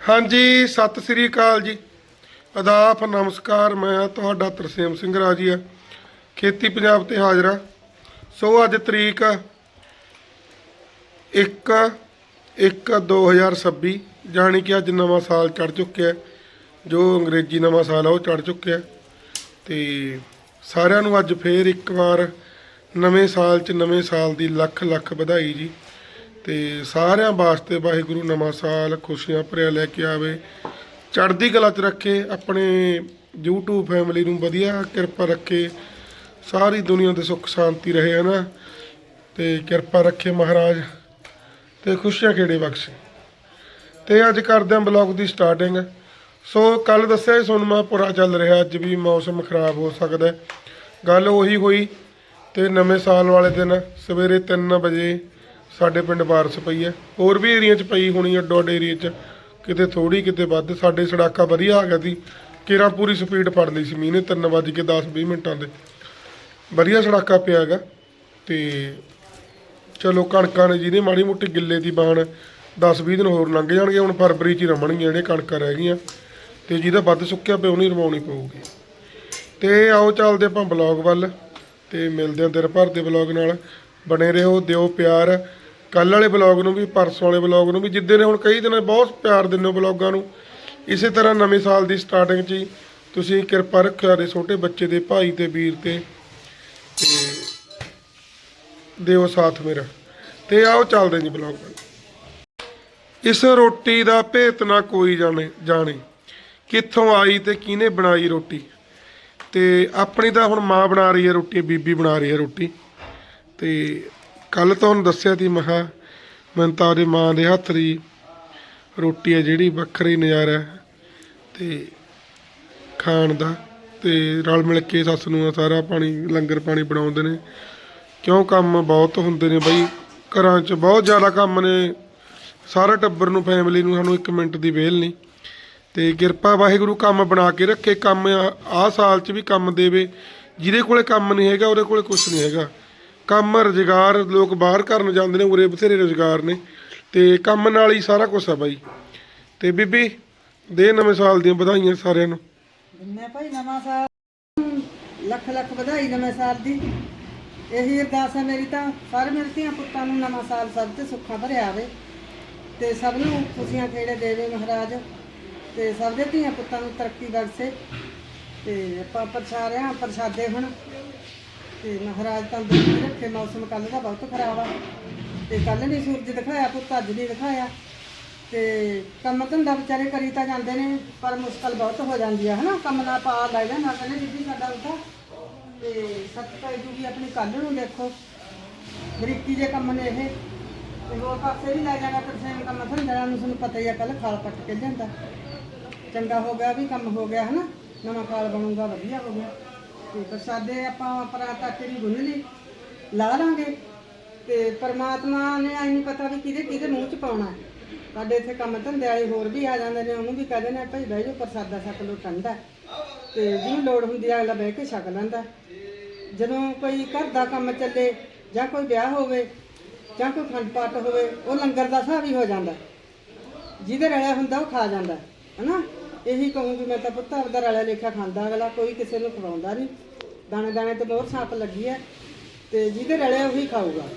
ਹਾਂਜੀ, ਸਤਿ ਸ੍ਰੀ ਅਕਾਲ ਜੀ। ਆਦਾਬ ਨਮਸਕਾਰ, ਮੈਂ ਤੁਹਾਡਾ ਤਰਸੇਮ ਸਿੰਘ ਰਾਜੀਆ, ਖੇਤੀ ਪੰਜਾਬ ਤੇ ਹਾਜ਼ਰਾ ਸੋ ਅੱਜ ਤਰੀਕ 1 1 2026 ਜਾਣੀ ਕਿ ਅੱਜ ਨਵਾਂ ਸਾਲ ਚੜ ਚੁੱਕਿਆ ਜੋ ਅੰਗਰੇਜ਼ੀ ਨਵਾਂ ਸਾਲ ਆ, ਉਹ ਚੜ ਚੁੱਕਿਆ ਤੇ ਸਾਰਿਆਂ ਨੂੰ ਅੱਜ ਫੇਰ ਇੱਕ ਵਾਰ ਨਵੇਂ ਸਾਲ 'ਚ ਨਵੇਂ ਸਾਲ ਦੀ ਲੱਖ ਲੱਖ ਵਧਾਈ ਜੀ। ਤੇ ਸਾਰਿਆਂ ਵਾਸਤੇ ਵਾਹਿਗੁਰੂ ਨਵਾਂ ਸਾਲ ਖੁਸ਼ੀਆਂ ਭਰਿਆ ਲੈ ਕੇ ਆਵੇ। ਚੜ੍ਹਦੀ ਕਲਾ 'ਚ ਰੱਖੇ, ਆਪਣੇ YouTube ਫੈਮਿਲੀ ਨੂੰ ਵਧੀਆ ਕਿਰਪਾ ਰੱਖੇ। ਸਾਰੀ ਦੁਨੀਆ ਤੇ ਸੁੱਖ ਸ਼ਾਂਤੀ ਰਹੇ, ਹਨਾ? ਤੇ ਕਿਰਪਾ ਰੱਖੇ ਮਹਾਰਾਜ। ਤੇ ਖੁਸ਼ੀਆਂ ਖੇੜੇ ਬਖਸ਼ੇ? ਤੇ ਅੱਜ ਕਰਦੇ ਹਾਂ ਬਲੌਗ ਦੀ ਸਟਾਰਟਿੰਗ ਸੋ ਕੱਲ ਦੱਸਿਆ ਸੀ ਤੁਹਾਨੂੰ ਮੈਂ ਪੁਰਾ ਚੱਲ ਰਿਹਾ, ਅੱਜ ਵੀ ਮੌਸਮ ਖਰਾਬ ਹੋ ਸਕਦਾ ਗੱਲ ਉਹੀ ਹੋਈ ਤੇ ਨਵੇਂ ਸਾਲ ਵਾਲੇ ਦਿਨ ਸਵੇਰੇ 3 ਵਜੇ ਸਾਡੇ ਪਿੰਡ ਬਾਰਿਸ਼ ਪਈ ਹੈ। ਹੋਰ ਵੀ ਏਰੀਆ 'ਚ ਪਈ ਹੋਣੀ ਅੱਡੋ ਅੱਡ ਏਰੀਆ 'ਚ। ਕਿਤੇ ਥੋੜੀ ਕਿਤੇ ਵੱਧ। ਸਾਡੇ ਸੜਾਕਾ ਵਧੀਆ ਆ ਗਿਆ ਸੀ। ਕਿਰਾਂ ਪੂਰੀ ਸਪੀਡ ਫੜ ਲਈ ਸੀ ਮੀਂਹ ਨੇ 3 ਕੇ 10 20 ਮਿੰਟਾਂ ਦੇ। ਵਧੀਆ ਸੜਾਕਾ ਪਿਆ ਹੈਗਾ। ਤੇ ਚਲੋ ਕਣਕਾਂ ਨੇ ਜਿਹਨੇ ਮਾੜੀ ਮੋਟੀ ਗਿੱਲੇ ਦੀ ਬਾਣ 10-20 ਦਿਨ ਹੋਰ ਲੰਘ ਜਾਣਗੇ, ਹੁਣ ਫਰਵਰੀ 'ਚ ਹੀ ਰਮਣਗੀਆਂ ਜਿਹੜੇ ਕਣਕਾਂ ਰਹਿ ਗਈਆਂ। ਤੇ ਜਿਹਦਾ ਵੱਧ ਸੁੱਕਿਆ ਪਿਆ, ਉਹਨੂੰ ਹੀ ਰਵਾਉਣੀ ਪਊਗੀ। ਤੇ ਆਓ ਚੱਲਦੇ ਆਪਾਂ ਬਲੌਗ ਵੱਲ। ਤੇ ਮਿਲਦੇ ਹਾਂ ਦਿਨ ਭਰ ਦੇ ਬਲੌਗ ਨਾਲ। ਬਣੇ ਰਹੋ, ਦਿਓ ਪਿਆਰ। ਕੱਲ ਵਾਲੇ ਬਲੌਗ ਨੂੰ ਵੀ, ਪਰਸੋਂ ਵਾਲੇ ਬਲੌਗ ਨੂੰ ਵੀ, ਜਿੱਦੇ ਨੇ ਹੁਣ ਕਈ ਦਿਨਾਂ ਬਹੁਤ ਪਿਆਰ ਦਿੰਦੇ ਹੋ ਬਲੌਗਾਂ ਨੂੰ। ਇਸੇ ਤਰ੍ਹਾਂ ਨਵੇਂ ਸਾਲ ਦੀ ਸਟਾਰਟਿੰਗ 'ਚ ਹੀ ਤੁਸੀਂ ਕਿਰਪਾ ਰੱਖਿਆ ਦੇ ਛੋਟੇ ਬੱਚੇ ਦੇ, ਭਾਈ ਤੇ ਵੀਰ ਤੇ ਤੇ ਦਿਓ ਸਾਥ ਮੇਰਾ। ਤੇ ਆਓ ਚੱਲਦੇ ਜੀ ਬਲੌਗ ਵੱਲ। ਇਸ ਰੋਟੀ ਦਾ ਭੇਤ ਨਾ ਕੋਈ ਜਾਣੇ ਜਾਣੇ ਕਿੱਥੋਂ ਆਈ ਤੇ ਕਿਹਨੇ ਬਣਾਈ ਰੋਟੀ। ਤੇ ਆਪਣੀ ਤਾਂ ਹੁਣ ਮਾਂ ਬਣਾ ਰਹੀ ਹੈ ਰੋਟੀ, ਬੀਬੀ ਬਣਾ ਰਹੀ ਹੈ ਰੋਟੀ। ਤੇ ਕੱਲ ਤੁਹਾਨੂੰ ਦੱਸਿਆ ਸੀ ਮਹਾ ਮੈਨੂੰ ਤਾਂ ਉਹਦੇ ਮਾਂ ਦੇ ਹੱਥ ਦੀ ਰੋਟੀ ਹੈ ਜਿਹੜੀ ਵੱਖਰੀ ਨਜ਼ਾਰਾ ਹੈ ਤੇ ਖਾਣ ਦਾ ਤੇ ਰਲ ਮਿਲ ਕੇ ਸੱਸ ਨੂੰ ਸਾਰਾ ਪਾਣੀ, ਲੰਗਰ ਪਾਣੀ ਬਣਾਉਂਦੇ ਨੇ। ਕਿਉਂ ਕੰਮ ਬਹੁਤ ਹੁੰਦੇ ਨੇ ਬਈ, ਘਰਾਂ 'ਚ ਬਹੁਤ ਜ਼ਿਆਦਾ ਕੰਮ ਨੇ। ਸਾਰਾ ਟੱਬਰ ਨੂੰ ਫੈਮਿਲੀ ਨੂੰ ਸਾਨੂੰ 1 ਮਿੰਟ ਦੀ ਵੇਲ ਨਹੀਂ। ਤੇ ਕਿਰਪਾ ਵਾਹਿਗੁਰੂ ਕੰਮ ਬਣਾ ਕੇ ਰੱਖੇ, ਕੰਮ ਆਹ ਸਾਲ 'ਚ ਵੀ ਕੰਮ ਦੇਵੇ। ਜਿਹਦੇ ਕੋਲੇ ਕੰਮ ਨਹੀਂ ਹੈਗਾ, ਉਹਦੇ ਕੋਲੇ ਕੁਝ ਨਹੀਂ ਹੈਗਾ। ਕੰਮ ਰੁਜ਼ਗਾਰ ਲੋਕ ਬਾਹਰ ਕਰਨ ਜਾਂਦੇ ਨੇ, ਉਰੇ ਬਥੇਰੇ ਰੁਜ਼ਗਾਰ ਨੇ। ਤੇ ਕੰਮ ਨਾਲ ਹੀ ਸਾਰਾ ਕੁਝ ਆ ਬਾਈ। ਤੇ ਬੀਬੀ, ਦੇ ਨਵੇਂ ਸਾਲ ਦੀਆਂ ਵਧਾਈਆਂ ਸਾਰਿਆਂ ਨੂੰ। ਦਿੰਨੇ ਭਾਈ ਨਵਾਂ ਸਾਲ, ਲੱਖ ਲੱਖ ਵਧਾਈ ਨਵੇਂ ਸਾਲ ਦੀ। ਇਹੀ ਅਰਦਾਸ ਹੈ ਮੇਰੀ ਤਾਂ, ਸਾਰੇ ਮੇਰੇ ਧੀਆਂ ਪੁੱਤਾਂ ਨੂੰ ਨਵਾਂ ਸਾਲ ਸਭ ਤੇ ਸੁੱਖਾਂ ਭਰਿਆ ਆਵੇ ਤੇ ਸਭ ਨੂੰ ਖੁਸ਼ੀਆਂ ਖੇੜੇ ਦੇਵੇ ਮਹਾਰਾਜ। ਤੇ ਸਭ ਦੇ ਧੀਆਂ ਪੁੱਤਾਂ ਨੂੰ ਤਰੱਕੀ ਬਖਸ਼ੇ। ਤੇ ਆਪਾਂ ਪ੍ਰਸ਼ਾਰਿਆਂ ਪ੍ਰਸ਼ਾਦੇ ਹੁਣ। ਤੇ ਮਹਾਰਾਜ ਤੰਦਰੁਸਤੀ ਰੱਖੇ, ਮੌਸਮ ਕੱਲ ਦਾ ਬਹੁਤ ਖਰਾਬ ਆ। ਤੇ ਕੱਲ ਨਹੀਂ ਸੂਰਜ ਦਿਖਾਇਆ, ਪੁੱਤ ਅੱਜ ਨਹੀਂ ਦਿਖਾਇਆ। ਤੇ ਕੰਮ ਧੰਦਾ ਵਿਚਾਰੇ ਕਰੀ ਤਾਂ ਜਾਂਦੇ ਨੇ, ਪਰ ਮੁਸ਼ਕਲ ਬਹੁਤ ਹੋ ਜਾਂਦੀ ਆ, ਹਨਾ? ਕੰਮ ਨਾ ਪਾ ਲੈ ਨਾ ਕਹਿੰਦੇ ਬੀਬੀ ਸਾਡਾ ਉਠਾ ਤੇ ਸੱਤ ਪੈ ਜੂਗੀ ਆਪਣੀ ਕੱਲ ਨੂੰ ਦੇਖੋ। ਬਰੀਕੀ ਦੇ ਕੰਮ ਨੇ ਇਹ। ਤੇ ਹੋਰ ਪਾਸੇ ਵੀ ਲੈ ਜਾਣਾ ਤਰਸੇਮ ਕੰਮ ਧੰਦਾ ਨੂੰ ਤੁਹਾਨੂੰ ਪਤਾ ਹੀ ਆ ਕੱਲ ਖਾਲ ਪੱਟ ਕੇ ਜਾਂਦਾ ਚੰਗਾ ਹੋ ਗਿਆ ਵੀ ਕੰਮ ਹੋ ਗਿਆ, ਹਨਾ? ਨਵਾਂ ਖਾਲ ਬਣੂਗਾ, ਵਧੀਆ ਹੋ ਗਿਆ। ਤੇ ਪ੍ਰਸਾਦੇ ਆਪਾਂ ਪਰਾਤਾ ਤੇਰੀ ਗੁੰਨ ਲਈ, ਲਾ ਲਾਂਗੇ ਤੇ ਪਰਮਾਤਮਾ ਨੇ ਆਈ ਨਹੀਂ ਪਤਾ ਵੀ ਕਿਹਦੇ ਕਿਹਦੇ ਮੂੰਹ ਚ ਪਾਉਣਾ ਹੈ। ਸਾਡੇ ਇੱਥੇ ਕੰਮ ਧੰਦੇ ਵਾਲੇ ਹੋਰ ਵੀ ਆ ਜਾਂਦੇ ਨੇ, ਉਹਨੂੰ ਵੀ ਕਹਿੰਦੇ ਨੇ ਭਾਈ ਬਹਿ ਜਾਓ, ਪ੍ਰਸਾਦਾ ਛਕ ਲਓ, ਠੰਡਾ ਹੈ। ਤੇ ਜਿਹਨੂੰ ਲੋੜ ਹੁੰਦੀ ਆ, ਅਗਲਾ ਬਹਿ ਕੇ ਛਕ ਲੈਂਦਾ ਜਦੋਂ ਕੋਈ ਘਰ ਦਾ ਕੰਮ ਚੱਲੇ, ਜਾਂ ਕੋਈ ਵਿਆਹ ਹੋਵੇ, ਜਾਂ ਕੋਈ ਖੰਡ ਪਾਠ ਹੋਵੇ, ਉਹ ਲੰਗਰ ਦਾ ਹਿਸਾਬ ਹੀ ਹੋ ਜਾਂਦਾ ਜਿਹਦੇ ਰਲਿਆ ਹੁੰਦਾ, ਉਹ ਖਾ ਜਾਂਦਾ, ਹਨਾ ਇਹੀ ਕਹੂੰਗੀ ਮੈਂ ਤਾਂ ਪੁੱਤ ਆਪਦਾ ਰਲਿਆ ਲੇਖਾ ਖਾਂਦਾ ਅਗਲਾ, ਕੋਈ ਕਿਸੇ ਨੂੰ ਖਵਾਉਂਦਾ ਨਹੀਂ ਦਾਣੇ ਦਾਣੇ ਤੇ ਮੋਹਰ ਛਾਪ ਲੱਗੀ ਹੈ ਤੇ ਜਿਹਦੇ ਰਲਿਆ ਉਹੀ ਖਾਊਗਾ।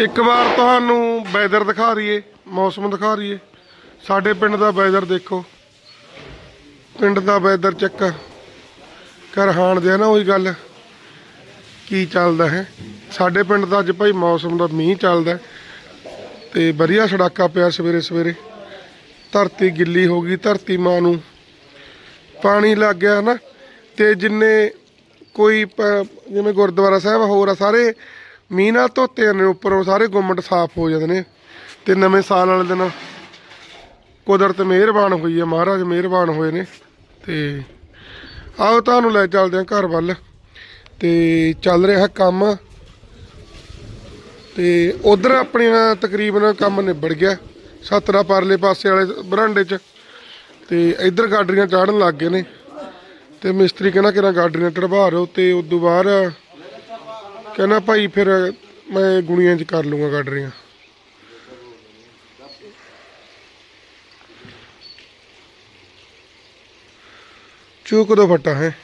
ਇੱਕ ਵਾਰ ਤੁਹਾਨੂੰ ਵੈਦਰ ਦਿਖਾ ਰਹੀਏ, ਮੌਸਮ ਦਿਖਾ ਰਹੀਏ। ਸਾਡੇ ਪਿੰਡ ਦਾ ਵੈਦਰ ਦੇਖੋ। ਪਿੰਡ ਦਾ ਵੈਦਰ ਚੱਕ ਕਰਹਾਣ ਦੇ ਨਾ ਉਹੀ ਗੱਲ। ਕੀ ਚੱਲਦਾ ਹੈ? ਸਾਡੇ ਪਿੰਡ ਦਾ ਅੱਜ ਭਾਈ ਮੌਸਮ ਦਾ ਮੀਂਹ ਚੱਲਦਾ ਤੇ ਵਧੀਆ ਸੜਾਕਾ ਪਿਆ ਸਵੇਰੇ ਸਵੇਰੇ ਧਰਤੀ ਗਿੱਲੀ ਹੋ ਗਈ ਧਰਤੀ ਮਾਂ ਨੂੰ। ਪਾਣੀ ਲੱਗ ਗਿਆ ਨਾ ਤੇ ਜਿੰਨੇ ਕੋਈ ਪ- ਜਿਵੇਂ ਗੁਰਦੁਆਰਾ ਸਾਹਿਬ ਹੋਰ ਆ, ਸਾਰੇ ਮੀਂਹ ਨਾਲ ਧੋਤੇ ਨੇ, ਉੱਪਰੋਂ ਸਾਰੇ ਗੁੰਮਟ ਸਾਫ਼ ਹੋ ਜਾਂਦੇ ਨੇ। ਤੇ ਨਵੇਂ ਸਾਲ ਵਾਲੇ ਦਿਨ ਕੁਦਰਤ ਮਿਹਰਬਾਨ ਹੋਈ ਹੈ ਮਹਾਰਾਜ ਮਿਹਰਬਾਨ ਹੋਏ ਨੇ। ਤੇ ਆਓ ਤੁਹਾਨੂੰ ਲੈ ਚੱਲਦੇ ਹਾਂ ਘਰ ਵੱਲ। ਤੇ ਚੱਲ ਰਿਹਾ ਕੰਮ। ਤੇ ਉਧਰ ਆਪਣੀਆਂ ਤਕਰੀਬਨ ਕੰਮ ਨਿਬੜ ਗਿਆ। ਸਤਰਾ ਪਰਲੇ ਪਾਸੇ ਵਾਲੇ ਬਰਾਂਡੇ 'ਚ। ਤੇ ਇੱਧਰ ਗਾਡਰੀਆਂ ਚਾੜਨ ਲੱਗ ਗਏ ਨੇ। ਤੇ ਮਿਸਤਰੀ ਕਹਿੰਦਾ ਕਿਰਾਂ ਗਾਡਰੀਆਂ ਚੜਵਾ ਰਿਓ ਤੇ ਉਸ ਤੋਂ ਬਾਅਦ ਕਹਿੰਦਾ ਭਾਈ ਫਿਰ ਮੈਂ ਗੁਣੀਆਂ 'ਚ ਕਰ ਲੂੰਗਾ ਗਾਡਰੀਆਂ। ਚੂਕ ਦੋ ਫਟਾ ਹੈ।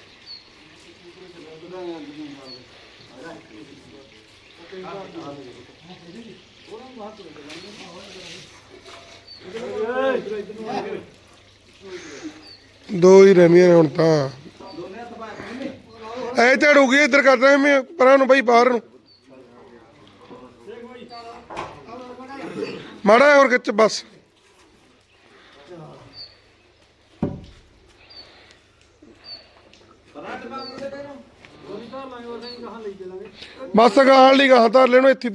ਦੋ ਹੀ ਰਹਿੰਦੀਆਂ ਨੇ ਹੁਣ ਤਾਂ। ਐ ਝੜੂਗੀ ਇੱਧਰ ਕਰਦਾ ਮੈਂ, ਪਰਾਂ ਨੂੰ ਬਈ ਬਾਹਰ ਨੂੰ। ਮਾੜਾ ਹੋਰ ਖਿੱਚ, ਬਸ। ਬਸ ਗਾਲ ਲਈ ਗਾਹ ਧਰ ਲੈਣੋ, ਇੱਥੇ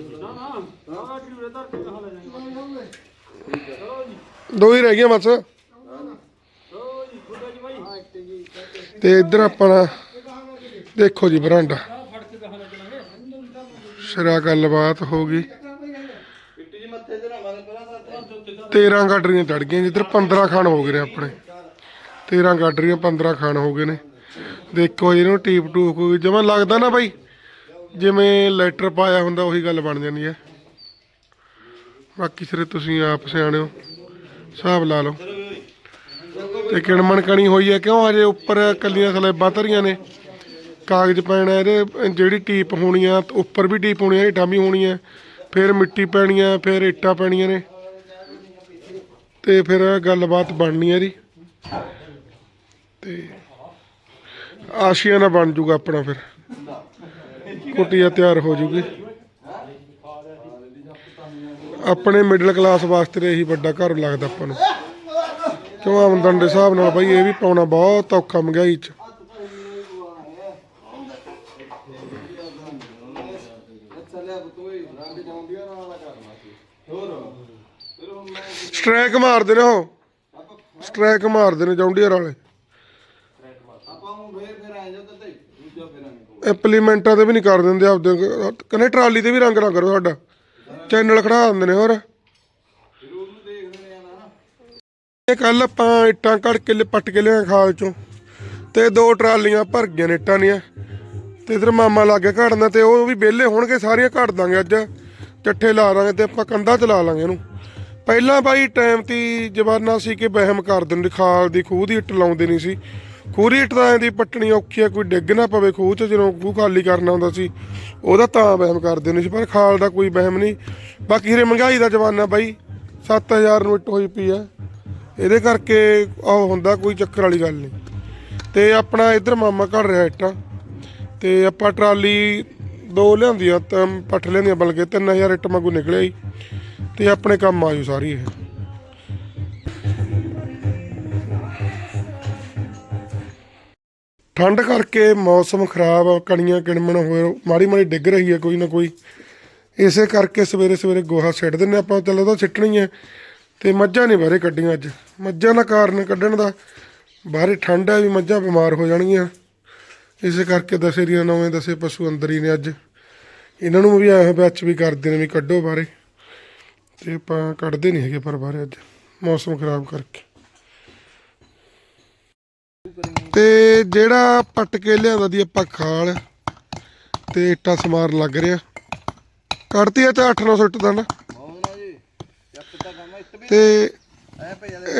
ਹੀ ਧਰ ਦਿਓ ਦੋ ਹੀ ਰਹਿ ਗਈਆਂ ਬਸ। ਤੇ ਇੱਧਰ ਆਪਣਾ, ਦੇਖੋ ਜੀ ਬਰਾਂਡਾ। ਸਿਰਾ ਗੱਲਬਾਤ ਹੋ ਗਈ। 13 ਗਾਡਰੀਆਂ ਚੜ ਗਈਆਂ ਜਿੱਧਰ 15 ਖਾਨ ਹੋ ਗਏ ਨੇ ਆਪਣੇ। 13 ਗਾਡਰੀਆਂ 15 ਖਾਨ ਹੋ ਗਏ ਨੇ। ਦੇਖੋ ਇਹਨੂੰ ਟੀਪ ਟੂਪ ਕੋਈ ਜਮਾਂ ਲੱਗਦਾ ਨਾ ਬਾਈ। ਜਿਵੇਂ ਲੈਟਰ ਪਾਇਆ ਹੁੰਦਾ, ਉਹੀ ਗੱਲ ਬਣ ਜਾਂਦੀ ਹੈ। ਬਾਕੀ ਸਿਰੇ ਤੁਸੀਂ ਆਪ ਸਿਆਣੇ ਹੋ, ਹਿਸਾਬ ਲਾ ਲਓ। ਤੇ ਕਿਣਮਣ ਕਣੀ ਹੋਈ ਹੈ ਕਿਉਂ? ਹਜੇ ਉੱਪਰ ਕੱਲੀਆਂ ਸਲੈਬਾਂ ਧਰੀਆਂ ਨੇ। ਕਾਗਜ਼ ਪੈਣਾ ਇਹਦੇ, ਜਿਹੜੀ ਟੀਪ ਹੋਣੀ ਆ, ਉੱਪਰ ਵੀ ਟੀਪ ਹੋਣੀ ਆ, ਹੇਠਾਂ ਵੀ ਹੋਣੀਆਂ ਫਿਰ ਮਿੱਟੀ ਪੈਣੀ ਆ, ਫਿਰ ਇੱਟਾਂ ਪੈਣੀਆਂ ਨੇ। ਤੇ ਫਿਰ ਗੱਲਬਾਤ ਬਣਨੀ ਆ ਜੀ ਤੇ ਆਸ਼ੀਆਂ ਨਾਲ ਬਣ ਜੂਗਾ ਆਪਣਾ ਫਿਰ। ਕੁਟੀਆ ਤਿਆਰ ਹੋ ਜੂਗੀ। ਆਪਣੇ ਮਿਡਲ ਕਲਾਸ ਵਾਸਤੇ ਇਹੀ ਵੱਡਾ ਘਰ ਲੱਗਦਾ ਆਪਾਂ ਨੂੰ। ਕਿਉਂ ਆਮਦਨ ਦੇ ਹਿਸਾਬ ਨਾਲ ਬਈ, ਇਹ ਵੀ ਪਾਉਣਾ ਬਹੁਤ ਔਖਾ ਮਹਿੰਗਾਈ ਚ। ਸਟ੍ਰੈਕ ਮਾਰਦੇ ਨੇ ਉਹ। ਸਟ੍ਰੈਕ ਮਾਰਦੇ ਨੇ ਜੌਂਡੀਅਰ ਵਾਲੇ। ਇੰਪਲੀਮੈਂਟਾਂ ਤੇ ਵੀ ਨਹੀਂ ਕਰ ਦਿੰਦੇ ਆਪਦੇ ਕਹਿੰਦੇ ਟਰਾਲੀ ਤੇ ਵੀ ਰੰਗ ਨਾ ਕਰੋ ਸਾਡਾ। ਚੈਨਲ ਖੜਾ ਦਿੰਦੇ ਨੇ ਹੋਰ। ਇਹ ਕੱਲ ਆਪਾਂ ਇੱਟਾਂ ਕੱਢ ਕੇ ਪੱਟ ਕੇ ਲਿਆ ਖਾਲ ਚੋਂ। ਤੇ ਦੋ ਟਰਾਲੀਆਂ ਭਰ ਗਈਆਂ ਨੇ ਇੱਟਾਂ ਦੀਆਂ। ਤੇ ਇਧਰ ਮਾਮਾ ਲਾਗੇ ਘੜਨਾ ਤੇ ਉਹ ਵੀ ਵਿਹਲੇ ਹੋਣਗੇ, ਸਾਰੀਆਂ ਘੜ ਦਾਂਗੇ ਅੱਜ। ਚੱਠੇ ਲਾ ਦਾਂਗੇ ਤੇ ਆਪਾਂ ਕੰਧਾਂ ਚ ਲਾ ਲਾਂਗੇ ਇਹਨੂੰ। ਪਹਿਲਾਂ ਬਾਈ ਟਾਈਮ ਤੀ ਜਮਾਨਾ ਸੀ ਕਿ ਵਹਿਮ ਕਰ ਦਿੰਦੇ, ਖਾਲ ਦੀ ਖੂਹ ਦੀ ਇੱਟ ਲਾਉਂਦੇ ਨਹੀਂ ਸੀ। ਖੂਰੀ ਦੀ ਇੱਟ ਦੀ ਪੱਟਣੀ ਔਖੀ ਆ, ਕੋਈ ਡਿੱਗ ਨਾ ਪਵੇ ਖੂਹ 'ਚ, ਜਦੋਂ ਖੂਹ ਖਾਲੀ ਕਰਨਾ ਹੁੰਦਾ ਸੀ, ਉਹਦਾ ਤਾਂ ਵਹਿਮ ਕਰਦੇ ਨਹੀਂ ਸੀ, ਪਰ ਖਾਲ ਦਾ ਕੋਈ ਵਹਿਮ ਨਹੀਂ। ਬਾਕੀ ਰੇ ਮਹਿੰਗਾਈ ਦਾ ਜਮਾਨਾ ਬਾਈ 7000 ਨੂੰ ਇੱਟ ਹੋਈ ਪਈ ਆ। ਇਹਦੇ ਕਰਕੇ ਉਹ ਹੁੰਦਾ, ਕੋਈ ਚੱਕਰ ਵਾਲੀ ਗੱਲ ਨਹੀਂ। ਤੇ ਆਪਣਾ ਇੱਧਰ ਮਾਮਾ ਘੜ ਰਿਹਾ ਇੱਟਾਂ। ਤੇ ਆਪਾਂ ਟਰਾਲੀ ਦੋ ਲਿਆਂਦੀਆਂ ਤਾਂ ਪੱਠ ਲਿਆਂਦੀਆਂ, ਬਲਕਿ 3000 ਇੱਟ ਵਾਂਗੂ ਨਿਕਲਿਆ ਹੀ ਤੇ ਆਪਣੇ ਕੰਮ ਆਜੂ ਸਾਰੀ ਇਹ। ਠੰਡ ਕਰਕੇ ਮੌਸਮ ਖਰਾਬ ਆ, ਕਣੀਆਂ ਕਿਣਮਣ ਹੋਏ ਮਾੜੀ ਮਾੜੀ ਡਿੱਗ ਰਹੀ ਹੈ ਕੋਈ ਨਾ ਕੋਈ। ਇਸੇ ਕਰਕੇ ਸਵੇਰੇ ਸਵੇਰੇ ਗੋਹਾ ਸਿੱਟ ਦਿੰਨੇ ਆਪਾਂ ਚੱਲ ਉਹਦਾ ਸਿੱਟਣੀ ਹੈ। ਤੇ ਮੱਝਾਂ ਨਹੀਂ ਬਾਹਰੇ ਕੱਢੀਆਂ ਅੱਜ। ਮੱਝਾਂ ਦਾ ਕਾਰਨ ਕੱਢਣ ਦਾ ਬਾਹਰੇ ਠੰਡ ਹੈ ਵੀ ਮੱਝਾਂ ਬਿਮਾਰ ਹੋ ਜਾਣਗੀਆਂ। ਇਸੇ ਕਰਕੇ ਦਸੇ ਦੀਆਂ ਨਵੇਂ ਦਸੇ ਪਸ਼ੂ ਅੰਦਰ ਹੀ ਨੇ ਅੱਜ। ਇਹਨਾਂ ਨੂੰ ਵੀ ਐਂ ਵਿੱਚ ਵੀ ਕਰਦੇ ਨੇ ਵੀ ਕੱਢੋ ਬਾਹਰੇ। ਤੇ ਆਪਾਂ ਕੱਢਦੇ ਨਹੀਂ ਹੈਗੇ ਪਰ ਬਾਹਰੇ ਅੱਜ। ਮੌਸਮ ਖਰਾਬ ਕਰਕੇ। ਤੇ ਜਿਹੜਾ ਪੱਟ ਕੇ ਲਿਆਂਦਾ ਦੀ ਆਪਾਂ ਖਾਲ ਤੇ ਇੱਟਾਂ ਸਮਾਰ ਲੱਗ ਰਿਹਾ। ਕੱਢਤੀ ਆ ਤੇ 8-9 ਇੱਟ ਦਾ ਨਾ। ਤੇ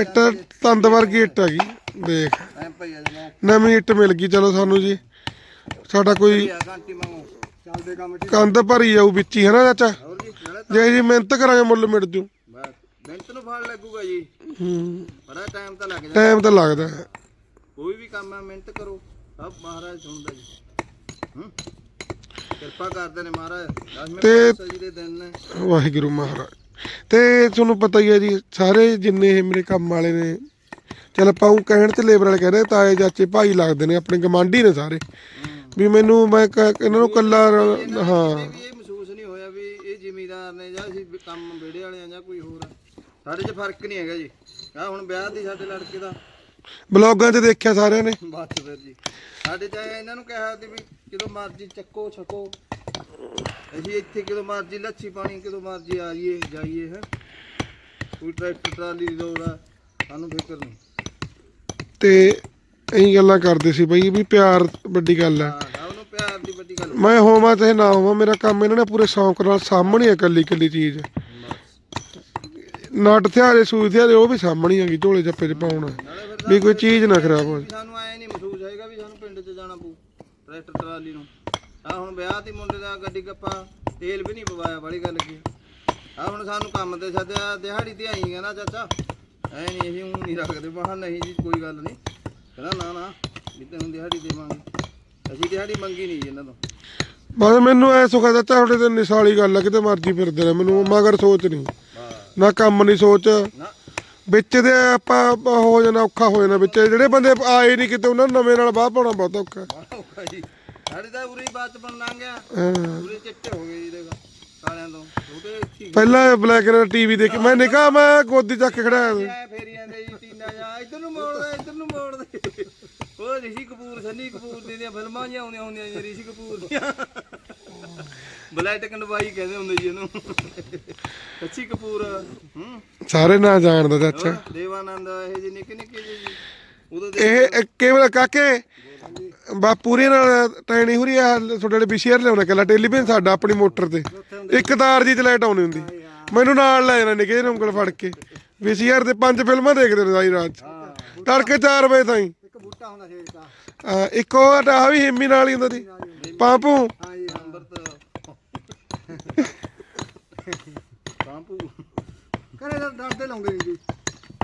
ਇੱਟ ਤੰਦ ਵਰਗੀ ਇੱਟ ਹੈਗੀ ਦੇਖ। ਨਵੀਂ ਇੱਟ ਮਿਲ ਗਈ ਚਲੋ ਸਾਨੂੰ ਜੀ। ਸਾਡਾ ਕੋਈ ਕੰਧ ਭਰੀ ਜਾਊ ਵਿੱਚ ਹੀ ਹੈ ਨਾ ਚਾਚਾ? ਜੇ ਜੀ ਮਿਹਨਤ ਕਰਾਂਗੇ ਮੁੱਲ ਮਿਲ ਜੂ। ਮਿੰਟ ਨੂੰ ਫਲ ਲੱਗੂਗਾ ਜੀ। ਹੂੰ। ਬੜਾ ਟਾਈਮ ਤਾਂ ਲੱਗ ਜਾਂਦਾ ਟਾਈਮ ਤਾਂ ਲੱਗਦਾ। ਕੋਈ ਵੀ ਕੰਮ ਹੈ ਮਿਹਨਤ ਕਰੋ। ਸਭ ਮਹਾਰਾਜ ਸੁਣਦਾ ਜੀ। ਹੂੰ? ਕਿਰਪਾ ਕਰਦੇ ਨੇ ਮਹਾਰਾਜ। 10 ਮਿੰਟ ਤੇ- ਸਜੀ ਦੇ ਦਿਨ ਨੇ। ਵਾਹਿਗੁਰੂ ਮਹਾਰਾਜ। ਤੇ ਤੁਹਾਨੂੰ ਪਤਾ ਹੀ ਹੈ ਜੀ ਸਾਰੇ ਜਿੰਨੇ ਇਹ ਮੇਰੇ ਕੰਮ ਵਾਲੇ ਨੇ ਚਲ ਆਪਾਂ ਉਹ ਕਹਿਣ ਤੇ ਲੇਬਰ ਵਾਲੇ ਕਹਿੰਦੇ ਤਾਏ ਚਾਚੇ ਭਾਈ ਲੱਗਦੇ ਨੇ ਆਪਣੇ ਗਮਾਂਢੀ ਨੇ ਸਾਰੇ। ਵੀ ਮੈਨੂੰ ਮੈਂ ਕ- ਇਹਨਾਂ ਨੂੰ ਕੱਲਾ ਹਾਂ। ਇਹ ਮਹਿਸੂਸ ਨਹੀਂ ਹੋਇਆ ਵੀ ਇਹ ਜ਼ਿਮੀਦਾਰ ਨੇ ਜਾਂ ਅਸੀਂ ਵੀ ਕੰਮ ਵਿਹੜੇ ਵਾਲੇ ਆ ਜਾਂ ਕੋਈ ਹੋਰ ਆ। ਸਾਡੇ 'ਚ ਫ਼ਰਕ ਨਹੀਂ ਹੈਗਾ ਜੀ। ਆ ਹੁਣ ਵਿਆਹ ਦੀ ਸਾਡੇ ਲੜਕੇ ਦਾ। ਬਲੌਗਾਂ 'ਚ ਦੇਖਿਆ ਸਾਰਿਆਂ ਨੇ। ਬਸ ਫਿਰ ਜੀ। ਸਾਡੇ 'ਚ ਆਏ ਇਹਨਾਂ ਨੂੰ ਕਿਹਾ ਸੀ ਵੀ ਜਦੋਂ ਮਰਜ਼ੀ ਚੱਕੋ ਛਕੋ। ਅਸੀਂ ਇੱਥੇ ਜਦੋਂ ਮਰਜ਼ੀ ਲੱਛੀ ਪਾਣੀ ਜਦੋਂ ਮਰਜ਼ੀ ਆ ਜਾਈਏ ਜਾਈਏ ਹੈ। ਕੋਈ ਟਰੈਕਟਰ ਟਰਾਲੀ ਦੀ ਲੋੜ ਆ ਸਾਨੂੰ ਫਿਕਰ ਨਹੀਂ। ਤੇ ਇਹੀ ਗੱਲਾਂ ਕਰਦੇ ਸੀ ਬਈ ਵੀ ਪਿਆਰ ਵੱਡੀ ਗੱਲ ਹੈ ਹਾਂ ਸਭ ਨੂੰ ਪਿਆਰ ਦੀ ਵੱਡੀ ਗੱਲ। ਮੈਂ ਹੋਵਾਂ ਤੇ ਨਾ ਹੋਵਾਂ ਮੇਰਾ ਕੰਮ ਇਹਨਾਂ ਨੇ ਪੂਰੇ ਸ਼ੌਂਕ ਨਾਲ ਸਾਹਮਣੇ ਇਕੱਲੀ ਇਕੱਲੀ ਚੀਜ਼। ਨਟ ਥਿਆਰੇ ਸੂਈ ਥਿਆਰੇ ਉਹ ਵੀ ਸਾਹਮਣੀ ਹੈਗੀ ਝੋਲੇ ਚੱਪੇ 'ਚ ਪਾਉਣਾ। ਵੀ ਕੋਈ ਚੀਜ਼ ਨਾ ਖਰਾਬ ਹੋ ਵੀ ਸਾਨੂੰ ਐ ਨਹੀਂ ਮਹਿਸੂਸ ਹੈਗਾ ਵੀ ਸਾਨੂੰ ਪਿੰਡ 'ਚ ਜਾਣਾ ਪਊ ਟਰੈਕਟਰ ਟਰਾਲੀ ਨੂੰ। ਆ ਹੁਣ ਵਿਆਹ ਤੇ ਮੁੰਡੇ ਦਾ ਗੱਡੀ ਗੱਪਾ ਤੇਲ ਵੀ ਨਹੀਂ ਪਵਾਇਆ ਬੜੀ ਗੱਲ ਕੀ ਆ। ਹੁਣ ਸਾਨੂੰ ਕੰਮ ਤੇ ਸੱਦਿਆ ਦਿਹਾੜੀ ਤੇ ਆਈ ਕਹਿੰਦਾ ਚਾਚਾ ਐ ਨਹੀਂ ਅਸੀਂ ਹੁਣ ਨਹੀਂ ਰੱਖਦੇ। ਬਾਹਰ ਨਹੀਂ ਜੀ ਕੋਈ ਗੱਲ ਨਹੀਂ ਕਹਿੰਦਾ ਨਾ ਨਾ ਵੀ ਤੈਨੂੰ ਦਿਹਾੜੀ ਦੇਵਾਂਗੇ। ਅਸੀਂ ਦਿਹਾੜੀ ਮੰਗੀ ਨਹੀਂ ਜੀ ਇਹਨਾਂ ਤੋਂ। ਬਸ ਮੈਨੂੰ ਐ ਸੁਖਾ ਦਿੱਤਾ ਤੁਹਾਡੇ ਤੇ ਨਿਸਾਲੀ ਗੱਲ ਆ ਕਿਤੇ ਮਰਜ਼ੀ ਫਿਰਦੇ ਨੇ ਮੈਨੂੰ ਮਗਰ ਸੋਚ ਨਹੀਂ ਨਾ ਕੰਮ ਨਹੀਂ ਸੋਚ। ਵਿੱਚ ਦੇ ਆਪਾਂ ਹੋ ਜਾਣਾ ਔਖਾ ਹੋ ਜਾਣਾ ਵਿੱਚ। ਜਿਹੜੇ ਬੰਦੇ ਆਏ ਨਹੀਂ ਕਿਤੇ ਉਹਨਾਂ ਨੂੰ ਨਵੇਂ ਨਾਲ ਬਾਹ ਪਾਉਣਾ ਬਹੁਤ ਔਖਾ। ਬੜਾ ਔਖਾ ਜੀ। ਸਾਡੇ ਤਾਂ ਉਰੇ ਹੀ ਬਚਪਨ ਲੰਘ ਗਿਆ। ਹਾਂ। ਉਰੇ ਚਿੱਟੇ ਹੋ ਗਏ ਜੀ ਦੇਖ ਸਾਰਿਆਂ ਤੋਂ। ਛੋਟੇ ਇੱਥੇ ਹੀ ਪਹਿਲਾਂ ਬਲੈਕ ਐਂਡ ਟੀਵੀ ਦੇਖ। ਮੈਂ ਨਿਕਾ ਮੈਂ ਗੋਦੀ ਚੱਕ। ਐ ਫੇਰੀ ਜਾਂਦੇ ਜੀ ਟੀਨਾ ਜਾਂ। ਇੱਧਰ ਨੂੰ ਮੋੜਦਾ ਇੱਧਰ ਨੂੰ ਮੋੜਦੇ। ਉਹ ਰਿਸ਼ੀ ਕਪੂਰ ਸੰਨੀ ਕਪੂਰ ਦੀਆਂ ਫਿਲਮਾਂ ਜਿਹੀਆਂ ਆਉਂਦੀਆਂ ਹੁੰਦੀਆਂ ਜੀ ਰਿਸ਼ੀ ਕਪੂਰ ਦੀਆਂ। ਬਲੈਟ ਕੰਡਵਾਈ ਕਹਿੰਦੇ ਹੁੰਦੇ ਜੀ ਇਹਨੂੰ। ਸੱਚੀ ਕਪੂਰ ਹੂੰ। ਸਾਰੇ ਨਾਂ ਜਾਣਦਾ ਚਾਚਾ ਦੇਵਾਨੰਦ ਇਹ ਜੀ ਨਿੱਕੇ ਨਿੱਕੇ ਜਿਹੇ ਜੀ। ਉਦੋਂ ਇਹ ਕੇਵਲ ਕਾਕੇ? ਬਾਪੂਰੀ ਨਾਲ ਟੈਣੀ ਹੁਰੀ ਆ ਤੁਹਾਡੇ ਵਾਲੇ ਵਿਸ਼ੇਅਰ ਲਿਆਉਣਾ ਕੱਲਾ। ਟੈਲੀਵਿਜ਼ਨ ਸਾਡਾ ਆਪਣੀ ਮੋਟਰ ਤੇ। ਇੱਕ ਤਾਰ ਜੀ ਚ ਲਾਈਟ ਆਉਣੀ ਹੁੰਦੀ। ਮੈਨੂੰ ਨਾਲ ਲੈ ਜਾਣਾ ਨਿੱਕੇ ਜਿਹੇ ਉਂਗਲ ਫੜ ਕੇ। ਵਿਸ਼ੇਅਰ ਤੇ ਪੰਜ ਫਿਲਮਾਂ ਦੇਖਦੇ ਨੇ ਸਾਰੀ ਰਾਤ। ਤੜਕੇ 4 ਵਜੇ ਤਾਈਂ। ਬੂਟਾ ਹੁੰਦਾ ਸ਼ੇਰ ਦਾ ਆ, ਇੱਕ ਉਹ ਆ ਵੀ ਹਿੰਮੀ ਨਾਲ ਹੀ ਹੁੰਦਾ ਸੀ। ਪਾਪੂ ਹਾਂ ਜੀ ਅੰਬਰਤ ਕਾਂਪੂ ਘਰੇ ਤਾਂ ਡਰਦੇ ਲਾਉਂਦੇ ਨਹੀਂ ਜੀ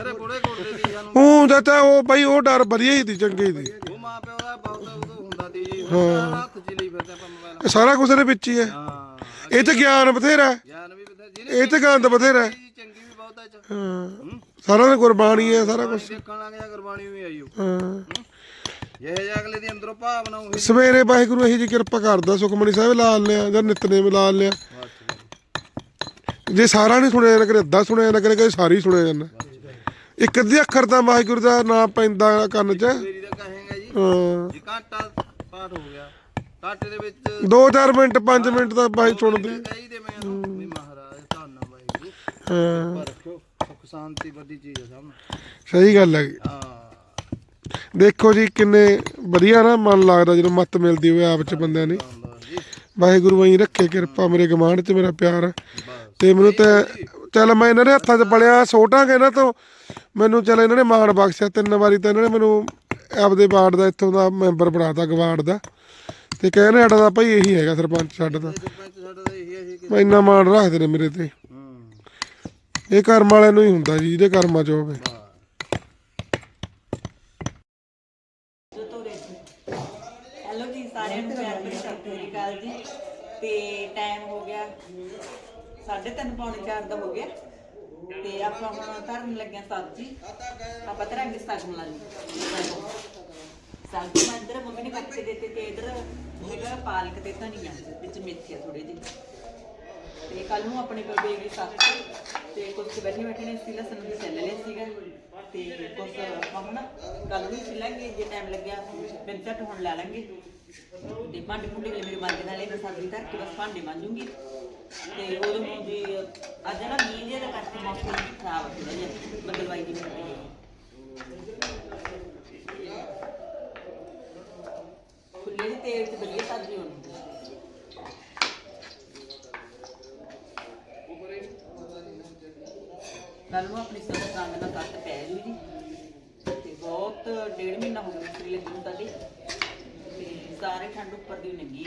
ਅਰੇ ਬੁੜੇ ਕੋਡੇ ਦੀ ਸਾਨੂੰ ਹੂੰ ਚਾਚਾ ਉਹ ਬਈ ਉਹ ਡਰ ਵਧੀਆ ਹੀ ਸੀ ਚੰਗੀ ਸੀ। ਉਹ ਮਾਂ ਪਿਓ ਦਾ ਬਹੁਤ ਉਦੋਂ ਹੁੰਦਾ ਸੀ। ਜੀ ਹੁਣ ਤਾਂ ਹੱਥ 'ਚ ਲਈ ਫਿਰਦੇ ਆਪਾਂ ਮੋਬਾਈਲ ਇਹ ਸਾਰਾ ਕੁਝ ਇਹਦੇ ਵਿੱਚ ਹੀ ਹੈ। ਹਾਂ। ਇਹ ਚ ਗਿਆਨ ਬਥੇਰਾ ਹੈ, ਗਿਆਨ ਵੀ ਬਤਾ ਜਿਹਨੇ ਇਹ ਚ ਗੰਦ ਬਥੇਰਾ ਹੈ। ਚੰਗੀ ਹੈ ਚ। ਹਾਂ। ਸਾਰਾ ਦੀ ਕੁਰਬਾਨੀ ਹੈ ਸਾਰਾ ਕੁਝ ਦੇਖਣ ਲੱਗ ਜਾ ਕੁਰਬਾਨੀ ਵੀ ਆਈ ਉਹ ਹਾਂ। ਜਿਹੇ ਜਿਹਾ ਅਗਲੇ ਦੀ ਅੰਦਰੋਂ ਭਾਵਨਾ ਉਹੀ ਸਵੇਰੇ ਵਾਹਿਗੁਰੂ ਇਹੀ ਜੀ ਕਿਰਪਾ ਕਰਦਾ ਸੁਖਮਨੀ ਸਾਹਿਬ ਲਾ ਲਿਆ ਜਾਂ ਨਿਤਨੇਮ ਲਾ ਲਿਆ। ਜੇ। ਸਾਰਾ ਨਹੀਂ ਸੁਣਿਆ ਨਾ ਕਰੇ ਅੱਧਾ ਸੁਣਿਆ ਨਾ ਕਰੇ ਕਦੇ ਸਾਰੀ ਸੁਣਿਆ ਜਾਂਦਾ। ਇੱਕ ਅੱਧੀ ਅੱਖਰ ਤਾਂ ਵਾਹਿਗੁਰੂ ਦਾ ਨਾਮ ਪੈਂਦਾ ਕੰਨ 'ਚ। ਮੇਰੀ ਤਾਂ ਕਹੇਗਾ ਜੀ ਹਾਂ। ਜੀ ਘੰਟਾ ਪਾਠ ਹੋ ਗਿਆ ਘੰਟੇ ਦੇ ਵਿੱਚ 2-4 ਮਿੰਟ 5 ਮਿੰਟ ਤਾਂ ਬਾਈ ਸੁਣਦੇ। ਕਹੀ ਦੇ ਮੈਂ ਵੀ ਮਹਾਰਾਜ ਧੰਨਾ ਵਾਹਿਗੁਰੂ। ਹਾਂ। ਵੱਡੀ ਚੀਜ਼ ਹੈ ਸਹੀ ਗੱਲ ਹੈ ਹਾਂ। ਦੇਖੋ ਜੀ ਕਿੰਨੇ ਵਧੀਆ ਨਾ ਮਨ ਲੱਗਦਾ ਜਦੋਂ ਮੱਤ ਮਿਲਦੀ ਹੋਵੇ ਆਪ 'ਚ ਬੰਦਿਆਂ ਨੇ ਧੰਨਵਾਦ ਜੀ। ਵਾਹਿਗੁਰੂ ਵਹੀਂ ਰੱਖੇ ਕਿਰਪਾ ਮੇਰੇ ਗਮਾਂਡ 'ਚ ਮੇਰਾ ਪਿਆਰ। ਬਸ ਤੇ ਮੈਨੂੰ ਤੇ ਚੱਲ ਮੈਂ ਇਹਨਾਂ ਦੇ ਹੱਥਾਂ 'ਚ ਪੜਿਆ ਛੋਟਾਂਗੇ ਇਹਨਾਂ ਤੋਂ। ਮੈਨੂੰ ਚੱਲ ਇਹਨਾਂ ਨੇ ਮਾਣ ਬਖਸ਼ਿਆ। ਤਿੰਨ ਵਾਰੀ ਤਾਂ ਇਹਨਾਂ ਨੇ ਮੈਨੂੰ ਆਪਦੇ ਵਾਰਡ ਦਾ ਇੱਥੋਂ ਦਾ ਮੈਂਬਰ ਬਣਾਤਾ ਗਵਾਰਡ ਦਾ। ਤੇ ਕਹਿੰਦੇ ਸਾਡਾ ਤਾਂ ਭਾਈ ਇਹੀ ਹੈਗਾ ਸਰਪੰਚ ਸਾਡਾ ਤਾਂ। ਸਰਪੰਚ ਸਾਡਾ ਤਾਂ ਇਹੀ ਹੈ ਜੀ ਕਿ ਮੈਂ ਇੰਨਾ ਮਾਣ ਰੱਖਦੇ ਨੇ ਮੇਰੇ ਤੇ। ਇਹ ਕਰਮ ਵਾਲਿਆਂ ਨੂੰ ਹੀ ਹੁੰਦਾ ਜੀ, ਜਿਹਦੇ ਕਰਮਾਂ 'ਚ ਹੋਵੇ। ਹੈਲੋ ਜੀ, ਸਾਰਿਆਂ ਨੂੰ ਪਿਆਰ ਭਰੀ ਸਤਿ ਸ੍ਰੀ ਅਕਾਲ ਜੀ। ਤੇ ਟਾਈਮ ਹੋ ਗਿਆ 3:30 ਪੌਣੇ 4 ਦਾ ਹੋ ਗਿਆ। ਤੇ ਆਪਾਂ ਹੁਣ ਧਰਨ ਲੱਗਿਆ ਸਬਜ਼ੀ। ਆਪਾਂ ਧਰਾਂਗੇ ਸਾਗ ਮਲਾਈ ਸਬਜ਼ੀ ਮੈਂ ਇੱਧਰ ਮੰਮੀ ਨੇ ਕੱਟ ਕੇ ਦਿੱਤੇ ਤੇ ਇੱਧਰ ਹੈਗਾ ਪਾਲਕ ਤੇ ਧਨੀਆ ਵਿੱਚ ਮੇਥੀ ਆ ਥੋੜੇ ਜਿਹੀ। ਤੇ ਕੱਲ ਨੂੰ ਆਪਣੇ ਕੋਲ ਬੇਬੀ ਸੱਤ ਤੇ ਕੁਝ ਬੈਠੇ ਬੈਠੇ ਨੇ ਸੀ ਲਸਣ ਵੀ ਛਿੱਲ ਲਿਆ ਸੀਗਾ ਤੇ ਕੁਝ ਆਪਾਂ ਹੁਣ ਕੱਲ ਨੂੰ ਛਿੱਲਾਂਗੇ, ਜੇ ਟਾਈਮ ਲੱਗਿਆ ਬਿੰਨ ਝੱਟ ਹੁਣ ਲੈ ਲਾਂਗੇ। ਤੇ ਭਾਂਡੇ ਭੁੰਡੇ ਵਾਲੇ ਮੇਰੇ ਮਾਂਜੇ ਨਾਲੇ ਮੈਂ ਸਬਜ਼ੀ ਧਰ ਕੇ ਬਸ ਭਾਂਡੇ ਮਾਂਜੂਗੀ। ਤੇ ਉਦੋਂ ਨੂੰ ਜੀ ਅੱਜ ਨਾ ਮੀਂਹ ਜੇ ਦਾ ਕਰਕੇ ਮੌਸਮ ਖਰਾਬ ਹੋ ਥੋੜਾ ਬਦਲਵਾਈ ਦੀ ਖੁੱਲੇ ਜਿਹੇ ਤੇਲ 'ਚ ਵਧੀਆ ਸਬਜ਼ੀ ਹੋਣੀ। ਕੱਲ ਨੂੰ ਆਪਣੀ ਸਭ ਸੰਗ ਨਾਲ ਕੱਟ ਪੈ ਜੂ ਜੀ। ਤੇ ਬਹੁਤ ਡੇਢ ਮਹੀਨਾ ਹੋ ਗਿਆ ਮਿਸਤਰੀ ਲੱਗੀ ਨੂੰ ਸਾਡੀ ਤੇ ਸਾਰੇ ਠੰਡ ਉੱਪਰ ਦੀ ਨੰਗੀ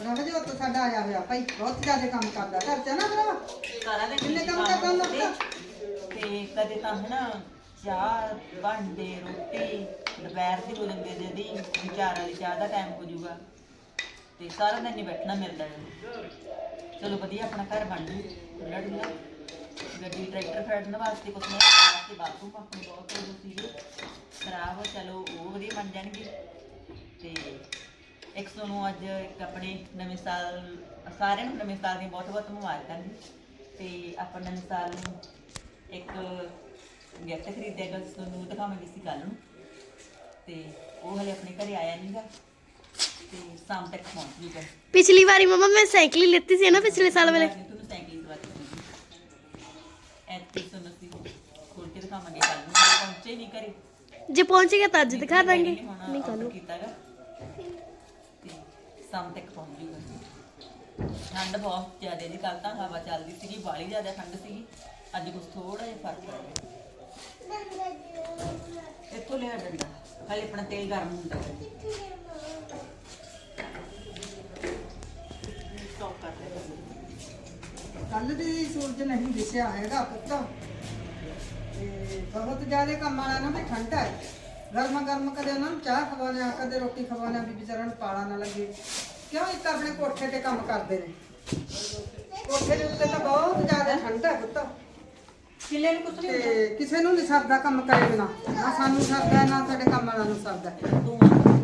ਰਵਜੋਤ ਤਾਂ ਸਾਡਾ ਆਇਆ ਹੋਇਆ ਭਾਈ ਬਹੁਤ ਜ਼ਿਆਦਾ ਕੰਮ ਕਰਦਾ। ਘਰ ਚ ਨਾ ਭਰਾ? ਸਾਰਾ ਦਿਨ ਕਿੰਨੇ ਕੰਮ ਕਰਦਾ ਹੁੰਦਾ ਤੇ ਕਦੇ ਤਾਂ ਹਨਾ ਚਾਹ ਭਾਂਡੇ ਰੋਟੀ ਦੁਪਹਿਰ ਦੀ ਜਾਂਦੀ ਹੈ ਜਦੀ ਵਿਚਾਰ ਵਾਲੀ ਚਾਹ ਦਾ ਟਾਈਮ ਹੋ ਜਾਊਗਾ। ਤੇ ਸਾਰਾ ਦਿਨ ਨਹੀਂ ਬੈਠਣਾ ਮਿਲਦਾ ਹੈ ਚਲੋ ਵਧੀਆ ਆਪਣਾ ਘਰ ਬਣ ਜੂ, ਖੁੱਲ੍ਹਾ ਡੁੱਲਾ ਗੱਡੀ ਟਰੈਕਟਰ ਖੜਨ ਵਾਸਤੇ ਕੁਛ ਨਹੀਂ ਵਾਸਤੇ ਬਾਥਰੂਮ ਆਪਣੇ ਬਹੁਤ ਹੋ ਸੀ ਖਰਾਬ ਚਲੋ ਉਹ ਵਧੀਆ ਬਣ ਜਾਣਗੇ। ਤੇ ਇੱਕ ਤੁਹਾਨੂੰ ਅੱਜ ਇੱਕ ਆਪਣੇ ਨਵੇਂ ਸਾਲ, ਸਾਰਿਆਂ ਨੂੰ ਨਵੇਂ ਸਾਲ ਦੀਆਂ ਬਹੁਤ ਬਹੁਤ ਮੁਬਾਰਕਾਂ ਜੀ ਤੇ ਆਪਾਂ ਨਵੇਂ ਸਾਲ ਨੂੰ ਇੱਕ ਗਿਫਟ ਖਰੀਦਿਆ ਗਾ ਤੁਹਾਨੂੰ ਦਿਖਾਵਾਂਗੇ ਅਸੀਂ ਕੱਲ ਨੂੰ। ਤੇ ਉਹ ਹਲੇ ਆਪਣੇ ਘਰੇ ਆਇਆ ਨਹੀਂਗਾ ਤੇ ਸ਼ਾਮ ਤੱਕ ਪਹੁੰਚ ਜੂਗਾ ਪਿਛਲੀ ਵਾਰੀ ਮਮਾ ਮੈਂ ਸਾਈਕਲ ਹੀ ਲੈਤੀ ਸੀ ਨਾ ਪਿਛਲੇ ਸਾਲ ਵੇਲੇ। ਮੈਂ ਤੁਹਾਨੂੰ ਸਾਈਕਲ ਦਵਾ ਦਿੱਤੀ ਐਤੀ ਤੁਹਾਨੂੰ ਅਸੀਂ ਖੋਲ ਕੇ ਦਿਖਾਵਾਂਗੇ ਕੱਲ ਨੂੰ। ਜੇ ਪਹੁੰਚੇ ਨਹੀਂ ਘਰੇ ਜੇ ਪਹੁੰਚ ਗਿਆ ਤਾਂ ਅੱਜ ਦਿਖਾ ਦਾਂਗੇ। ਨਹੀਂ ਕੱਲ order ਕੀਤਾ ਗਾ ਤੇ ਸ਼ਾਮ ਤੱਕ ਪਹੁੰਚ ਜੂਗਾ ਠੰਡ ਬਹੁਤ ਜ਼ਿਆਦਾ ਜੀ ਕੱਲ ਤਾਂ ਹਵਾ ਚੱਲਦੀ ਸੀਗੀ ਬਾਲੀ ਜ਼ਿਆਦਾ ਠੰਡ ਸੀਗੀ। ਅੱਜ ਕੁਝ ਥੋੜਾ ਜਿਹਾ ਫ਼ਰਕ ਆ ਗਿਆ। ਇੱਥੋਂ ਲਿਆ ਡੰਡਾ ਹਾਲੇ ਆਪਣਾ ਤੇਲ ਗਰਮ ਹੁੰਦਾ ਹੈ ਸਟਾਪ ਕਰ ਲੈ ਕੱਲ ਦੀ ਸੂਰਜ ਨਹੀਂ ਦਿਸਿਆ ਹੈਗਾ ਪੁੱਤ। ਤੇ ਬਹੁਤ ਜ਼ਿਆਦਾ ਕੰਮ ਵਾਲਾ ਨਾ ਵੀ ਠੰਡਾ ਹੈ। ਗਰਮਾ ਗਰਮ ਕਦੇ ਉਹਨਾਂ ਨੂੰ ਚਾਹ ਖਵਾਉਣਾ ਕਦੇ ਰੋਟੀ ਖਵਾਉਣਾ ਵੀ ਵਿਚਾਰਾਂ ਨੂੰ ਪਾਲਾ ਨਾ ਲੱਗੇ। ਕਿਉਂ ਇੱਕ ਆਪਣੇ ਕੋਠੇ ਤੇ ਕੰਮ ਕਰਦੇ ਨੇ? ਕੋਠੇ ਦੇ ਉੱਤੇ ਤਾਂ ਬਹੁਤ ਜ਼ਿਆਦਾ ਠੰਡਾ ਹੈ ਪੁੱਤ। ਕਿੱਲੇ ਨੂੰ ਕੁਛ ਨਹੀਂ ਤੇ ਕਿਸੇ ਨੂੰ ਨਹੀਂ ਸਰਦਾ ਕੰਮ ਕਰੇ ਬਿਨਾ। ਨਾ ਸਾਨੂੰ ਸਰਦਾ ਨਾ ਸਾਡੇ ਕੰਮ ਵਾਲਾ ਨੂੰ ਸਰਦਾ। ਤੂੰ ਆ।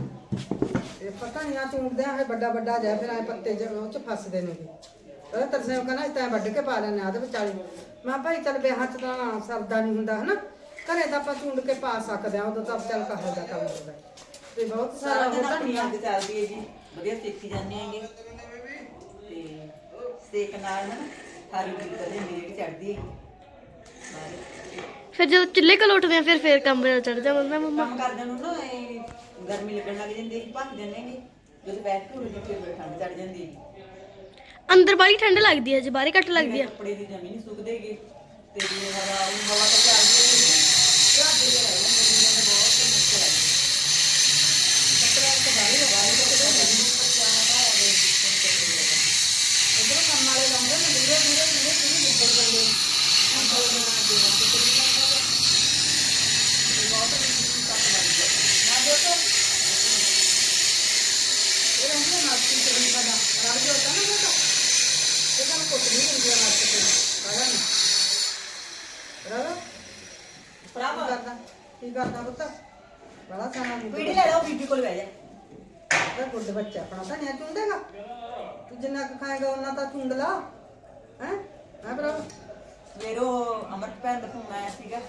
ਇਹ ਪਤਾ ਨਹੀਂ ਆ ਚੁੰਡਦੇ ਆ ਇਹ ਵੱਡਾ ਵੱਡਾ ਜਿਹਾ ਫਿਰ ਐ ਪੱਤੇ ਜਿਹੇ ਉਹ ਚ ਫਸਦੇ ਨੇ ਇਹ ਉਹ ਤਰਸੇ ਉਹ ਕਹਿੰਦਾ ਤਰ੍ਹਾਂ ਵੱਢ ਕੇ ਪਾ ਲੈਣੇ ਆ ਦੇ ਵਿਚਾਲੇ ਮੈਂ ਕਿਹਾ ਭਾਈ ਚੱਲ ਵਿਆਹ ਚ ਤਾਂ ਸਰਦਾ ਨਹੀਂ ਹੁੰਦਾ ਹਨਾ? ਘਰੇ ਤਾਂ ਆਪਾਂ ਚੁੰਡ ਕੇ ਪਾ ਸਕਦੇ ਆ ਉਦੋਂ ਤਾਂ ਚੱਲ ਕਹੋ ਦਾ ਕੰਮ ਹੁੰਦਾ। ਤੇ ਬਹੁਤ ਸਾਰਾ ਸਾਰਾ ਉਹ ਦਿਨ ਤਾਂ ਆਪਣੀ ਅੱਗ ਚੱਲਦੀ ਹੈ ਜੀ। ਵਧੀਆ ਸੇਕੀ ਜਾਂਦੇ ਹੈਗੇ। ਤੇ ਸੇਕ ਨਾਲ ਨਾ ਥਾਲੀ ਦੀ ਕਦੇ ਮੇਰੀ ਵੀ ਚੜਦੀ ਹੈ ਫਿਰ ਜਦੋਂ ਚੁੱਲ੍ਹੇ ਕੋਲ ਉੱਠਦੇ ਆ ਫਿਰ ਫਿਰ ਕੰਮ ਚੜ ਜਾਂਦਾ ਮੰਮਾ। ਕੰਮ ਕਰਦੇ ਨੂੰ ਨਾ ਇਹ ਗਰਮੀ ਲੱਗਣ ਲੱਗ ਜਾਂਦੀ ਹੈ ਭੱਜ ਜਾਂਦੇ ਬੈਠ ਕੇ ਉੱਠਦੇ ਫਿਰ ਠੰਡ ਚੜ ਜਾਂਦੀ ਅੰਦਰ ਬਾਹਲੀ ਠੰਡ ਲੱਗਦੀ ਹੈ ਜੇ ਬਾਹਰੇ ਘੱਟ ਲੱਗਦੀ ਹੈ ਕੱਪੜੇ ਦੀ ਜ਼ਮੀਨ ਸੁੱਕਦੇਗੇ ਤੇ ਜੇ ਹਵਾ ਹਵਾ ਤਾਂ ਚੱਲਦੀ ਹੈ ਯਾਰ ਦੇ ਰਹਿ ਜਾਂਦੇ ਨੇ ਬਹੁਤ ਮੁਸ਼ਕਲ ਹੈ ਕੱਪੜੇ ਤਾਂ ਬਾਹਰ ਹੀ ਬਾਹਰ ਹੀ ਕੱਪੜੇ ਨਹੀਂ ਇਧਰ ਕੰਮ ਵਾਲੇ ਲਾਉਂਦੇ ਨੇ ਦੂਰੇ ਦੂਰੇ ਦੂਰੇ ਦੂਰੇ ਨਿਕਲ ਜਾਂਦੇ ਨੇ ਅੰਦਰ ਦੇ ਨਾਲ ਦੇ ਨਾਲ ਕਿਤੇ ਨਹੀਂ ਲੱਗਦਾ ਨਾ ਦੇਖੋ ਇਹ ਰਹਿੰਦੇ ਨਾਸਤੀ ਚੜੀ ਦਾ ਰੜ ਜੋ ਤਾਂ ਨਾ ਬੇਟਾ ਇਹ ਤਾਂ ਕੁਝ ਨਹੀਂ ਹੁੰਦਾ ਨਾਸਤੀ ਤੇ ਰੜਾ ਨਹੀਂ ਰੜਾ ਭਰਾ ਕੀ ਕੀ ਕਰਦਾ ਪੁੱਤ ਬੜਾ ਸਾਨਾ ਪੀੜੀ ਲੈ ਲਓ, ਬੀਬੀ ਕੋਲ ਬਹਿ ਜਾ। ਇਹ ਗੁੱਡ ਬੱਚਾ, ਆਪਣਾ ਤਾਂ ਨਹੀਂ ਚੁੰਡੇਗਾ ਤੂੰ ਜਿੰਨਾ ਖਾਏਗਾ ਉਹਨਾਂ ਤਾਂ ਚੁੰਡ ਲਾ। ਹੈ? ਹੈ ਭਰਾ? ਮੇਰੋ ਅਮਰਤ ਭੈਣ ਦਾ ਫੋਨ ਆਇਆ ਸੀਗਾ,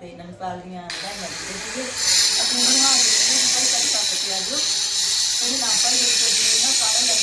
ਤੇ ਨਵੇਂ ਸਾਲ ਦੀਆਂ ਵਧਾਈਆਂ ਦਿੱਤੇ ਸੀਗੇ। ਅਸੀਂ ਨੂੰ ਕੋਈ ਕਦੀ ਤਾਂ ਪਤੀ ਆ ਉਹਨੇ ਨਾਮ ਪਾਈ ਦੇ ਕੇ ਨਾ ਸਾਰਾ ਲੱਗ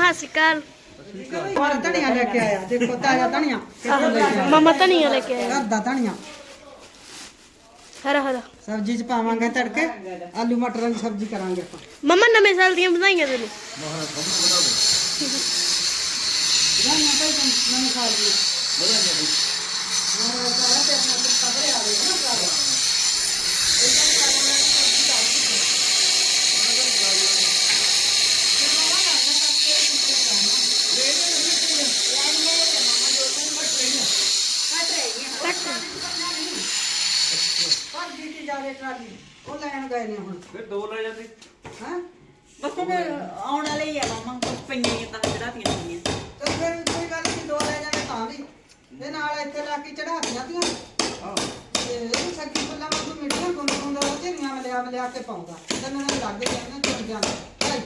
ਮਮਾ ਅਕਾਲ। ਹੋਰ ਧਨੀਆ ਲੈ ਕੇ ਆਇਆ। ਦੇਖੋ ਤਾਜ਼ਾ ਧਨੀਆ। ਕਿੱਥੋਂ ਲੈ ਕੇ ਆਇਆ ਮਮਾ ਧਨੀਆ ਲੈ ਕੇ ਆਇਆ। ਘਰ ਦਾ ਧਨੀਆ। ਹਰਾ ਹਰਾ। ਸਬਜ਼ੀ ਚ ਪਾਵਾਂਗੇ ਤੜਕੇ। ਆਲੂ ਮਟਰਾਂ ਦੀ ਸਬਜ਼ੀ ਕਰਾਂਗੇ ਆਪਾਂ। ਮਮਾ ਨਵੇਂ ਸਾਲ ਦੀਆਂ ਵਧਾਈਆਂ ਤੈਨੂੰ। ਜਾਨਾ ਭਾਈ ਤੁਮ ਨਵੇਂ ਸਾਲ ਦੀ ਹਾਂ ਸਾਰਾ ਤੇ ਆਪਣਾ ਭਰਿਆ ਹੋਵੇ ਨਾ ਸਾਰਾ ਭੱਜੀ ਦੀ ਜਾਵੇ ਟਰਾਲੀ। ਉਹ ਲੈਣ ਗਏ ਨੇ ਹੁਣ। ਫਿਰ ਦੋ ਲੈ ਜਾਂਦੇ। ਹਾਂ? ਬਸ ਉਹ ਆਉਣ ਵਾਲੇ ਹੀ ਆ ਮਾਮਾ ਕੁਝ ਪਈਆਂ ਹੀ ਤਾਂ ਚੜਾਤੀਆਂ ਹੋਈਆਂ ਤੇ ਫਿਰ ਕੋਈ ਗੱਲ ਨਹੀਂ ਦੋ ਲੈ ਜਾਵੇ ਤਾਂ ਵੀ। ਤੇ ਨਾਲ ਇੱਥੇ ਲਾ ਕੇ ਚੜਾ ਦਿਆਂ ਤੀਆਂ ਹਾਂ। ਤੇ ਇਹ ਸੱਕੀ ਫੁੱਲਾਂ ਵਾਂਗੂ ਮਿੱਠੀਆਂ ਗੁੰਦ ਗੁੰਦ ਉਹ ਝੇਰੀਆਂ ਮਲਿਆ ਮਲਿਆ ਕੇ ਪਾਉਂਦਾ। ਤੇ ਮੈਨੂੰ ਲੱਗ ਜਾਂਦੇ ਚੁਣ ਜਾਂਦੇ ਭਾਈ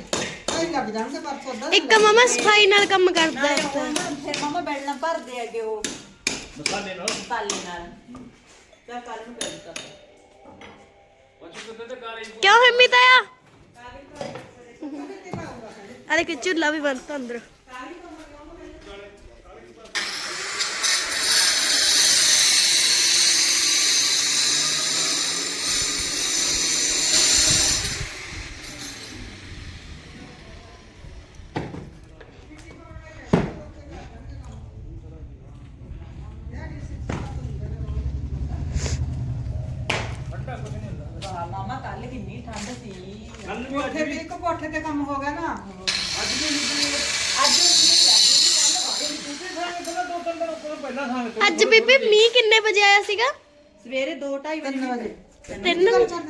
ਭਾਈ ਲੱਗ ਜਾਣਗੇ ਪਰਸੋਂ ਦਾ ਇੱਕ ਮਮਾ ਸਫ਼ਾਈ ਨਾਲ ਕੰਮ ਕਰਦਾ ਨਾਲੇ ਹੈ। ਉਹ ਨਾ ਫਿਰ ਮਾਮਾ ਬੈਲਣਾ ਭਰਦੇ ਅੱਗੇ ਉਹ। ਮਸਾਲੇ ਨਾਲ। ਮਸਾਲੇ ਨਾਲ। ਚੱਲ ਕੱਲ ਨੂੰ ਕਰ ਦਿੱਤਾ ਕਿਉਂ ਹਿੰਮਤ ਆਇਆ? ਅਰੇ ਕਿ ਚੁੱਲਾ ਵੀ ਬੰਦ ਅੰਦਰ। 2 2:30 ਵਜੇ। 3 ਵਜੇ?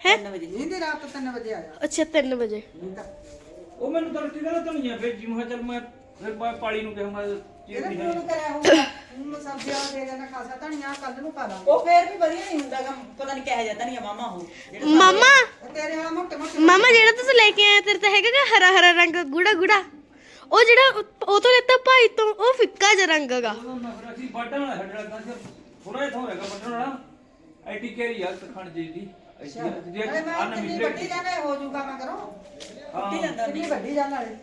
ਹੈ? 3 ਵਜੇ। ਨਹੀਂ ਤੇ ਰਾਤ 3 ਵਜੇ ਆਇਆ। ਅੱਛਾ 3 ਵਜੇ। ਉਹ ਮੈਨੂੰ ਤਾਂ ਰੋਟੀ ਨਾਲ ਧਨੀਆ ਭੇਜੀ ਮੈਂ ਚਲ ਮੈਂ ਫਿਰ ਮੈਂ ਪਾਲੀ ਨੂੰ ਕਿਹਾ ਮੈਂ ਚੀਜ਼ ਇਹਦਾ ਨਹੀਂ ਹੈ। ਫੋਨ ਸਬਜ਼ੀਆਂ ਦੇ ਦੇਣਾ ਖਾਸਾ ਧਨੀਆ ਕੱਲ ਨੂੰ ਪਾ ਦਾਂਗੇ ਉਹ ਫੇਰ ਵੀ ਵਧੀਆ ਨਹੀਂ ਹੁੰਦਾ ਗਾ ਪਤਾ ਨਹੀਂ ਕਿਹਾ ਜਾਂਦਾ ਨਹੀਂ ਮਾਮਾ ਉਹ ਮਾਮਾ? ਤੇਰੇ ਵਾਲਾ ਮੋਟੇ ਮੋਟੇ ਮਾਮਾ ਜਿਹੜਾ ਤੁਸੀਂ ਲੈ ਕੇ ਆਏ ਤੇਰੇ ਤਾਂ ਹੈਗਾ ਹਰਾ ਹਰਾ ਰੰਗ ਗੂੜਾ ਗੂੜਾ। ਉਹ ਜਿਹੜਾ ਉਹ- ਉਹ ਭਾਈ ਤੋਂ ਉਹ ਫਿੱਕਾ ਜਿਹਾ ਰੰਗ ਹੈਗਾ। ਐਟੀ ਕੈਰੀ ਆ ਤਖਣ ਜੀ ਦੀ ਐਟੀ ਜੇ ਆ ਨਵੀਂ ਵੱਡੀ ਜਾਣਾ ਹੋ ਜਾਊਗਾ ਮੈਂ ਕਰੋ। ਹਾਂ। ਕਿੰਨੀ ਵੱਡੀ ਜਾਣ ਵਾਲੀ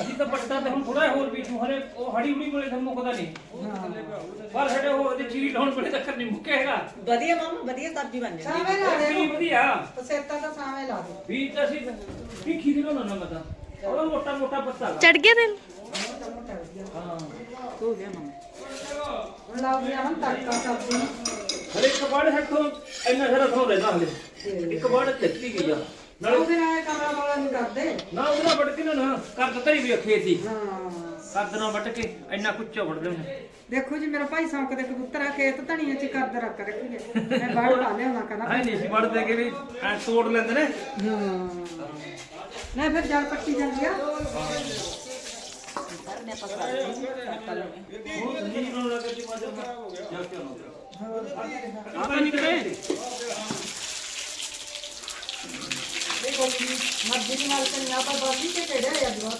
ਜੀ ਤਾਂ ਵੱਡਾ ਤੇ ਹੁਣ ਥੋੜਾ ਹੋਰ ਵੀ ਤੂੰ ਹਰੇ ਉਹ ਹੜੀ ਉੜੀ ਕੋਲੇ ਤਾਂ ਮੁੱਕਦਾ ਨਹੀਂ। ਪਰ ਸਾਡੇ ਉਹ ਦੀ ਚੀਜ਼ ਲਾਉਣ ਕੋਲੇ ਤੱਕ ਨਹੀਂ ਮੁੱਕੇਗਾ ਵਧੀਆ ਮਾਮਾ ਵਧੀਆ ਸਬਜ਼ੀ ਬਣ ਜਾਂਦੀ ਸਾਵੇਂ ਲਾ ਦੇ। ਵਧੀਆ। ਪਸੇਤਾ ਤਾਂ ਸਾਵੇਂ ਲਾ ਦੇ। ਵੀ ਤਾਂ ਅਸੀਂ ਵੀ ਖੀਰੀ ਨਾ ਨਾ ਮਤਾ ਉਹਦਾ ਮੋਟਾ ਮੋਟਾ ਪੱਤਾ ਵਾ। ਚੜ ਗਿਆ ਤੈਨੂੰ ਹਾਂ। ਹੋ ਗਿਆ ਮਾਮਾ। ਹੁਣ ਲਾਉ ਗਿਆ ਹੁਣ ਤੜਕਾ ਸਬਜ਼ੀ। ਨੂੰ ਹਰੇ ਇੱਕ ਬਾੜ ਹੱਥੋਂ ਇੰਨਾ ਸਾਰਾ ਥੋਂ ਰਹਿੰਦਾ ਹਲੇ। ਇੱਕ ਬਾੜ ਦਿੱਤੀ ਗਈ ਆ ਨਾਲ ਉਹ ਫਿਰ ਆਏ ਕਮਰਾ ਵਾਲਾ ਨਹੀਂ ਕਰਦੇ। ਨਾ ਉਹਦਾ ਵੱਟ ਕੇ ਨਾ ਨਾ ਕਰ ਦਿੱਤਾ ਹੀ ਵੀ ਖੇਤੀ ਹਾਂ। ਕੱਦ ਨਾਲ ਵੱਟ ਕੇ ਇੰਨਾ ਕੁੱਚਾ ਵੱਢ ਦੇਣਾ। ਦੇਖੋ ਜੀ ਮੇਰਾ ਭਾਈ ਸੌਂਕ ਦੇ ਕਬੂਤਰ ਆ ਖੇਤ ਧਣੀਆਂ ਚ ਕਰਦ ਰੱਖ ਰੱਖੀਏ ਮੈਂ ਬਾਹਰ ਪਾ ਲਿਆਉਣਾ ਕਹਿੰਦਾ। ਹਾਂ ਨਹੀਂ ਸੀ ਵੱਢਦੇ ਕਿ ਵੀ ਐਂ ਤੋੜ ਲੈਂਦੇ ਨੇ। ਹਾਂ। ਨਾ ਫਿਰ ਜਲ ਪੱਟੀ ਜਾਂਦੀ ਆ ਸਰ ਨੇ ਪਸਾ ਲਈ ਉਹ ਨਹੀਂ ਨੂੰ ਲੱਗੇ ਜੀ ਮਾਜਰ ਹੋ। ਗਿਆ ਜਾ ਕੇ ਆਉਣਾ ਆ ਤਾਂ ਨਹੀਂ ਕਿਤੇ ਦੇਖੋ ਜੀ ਮਰਜ਼ੀ ਦੀ ਨਾਲ ਤੇ ਨਾ ਪਰ ਬਾਕੀ ਤੇ ਕਿਹੜੇ ਆ ਜਵਾ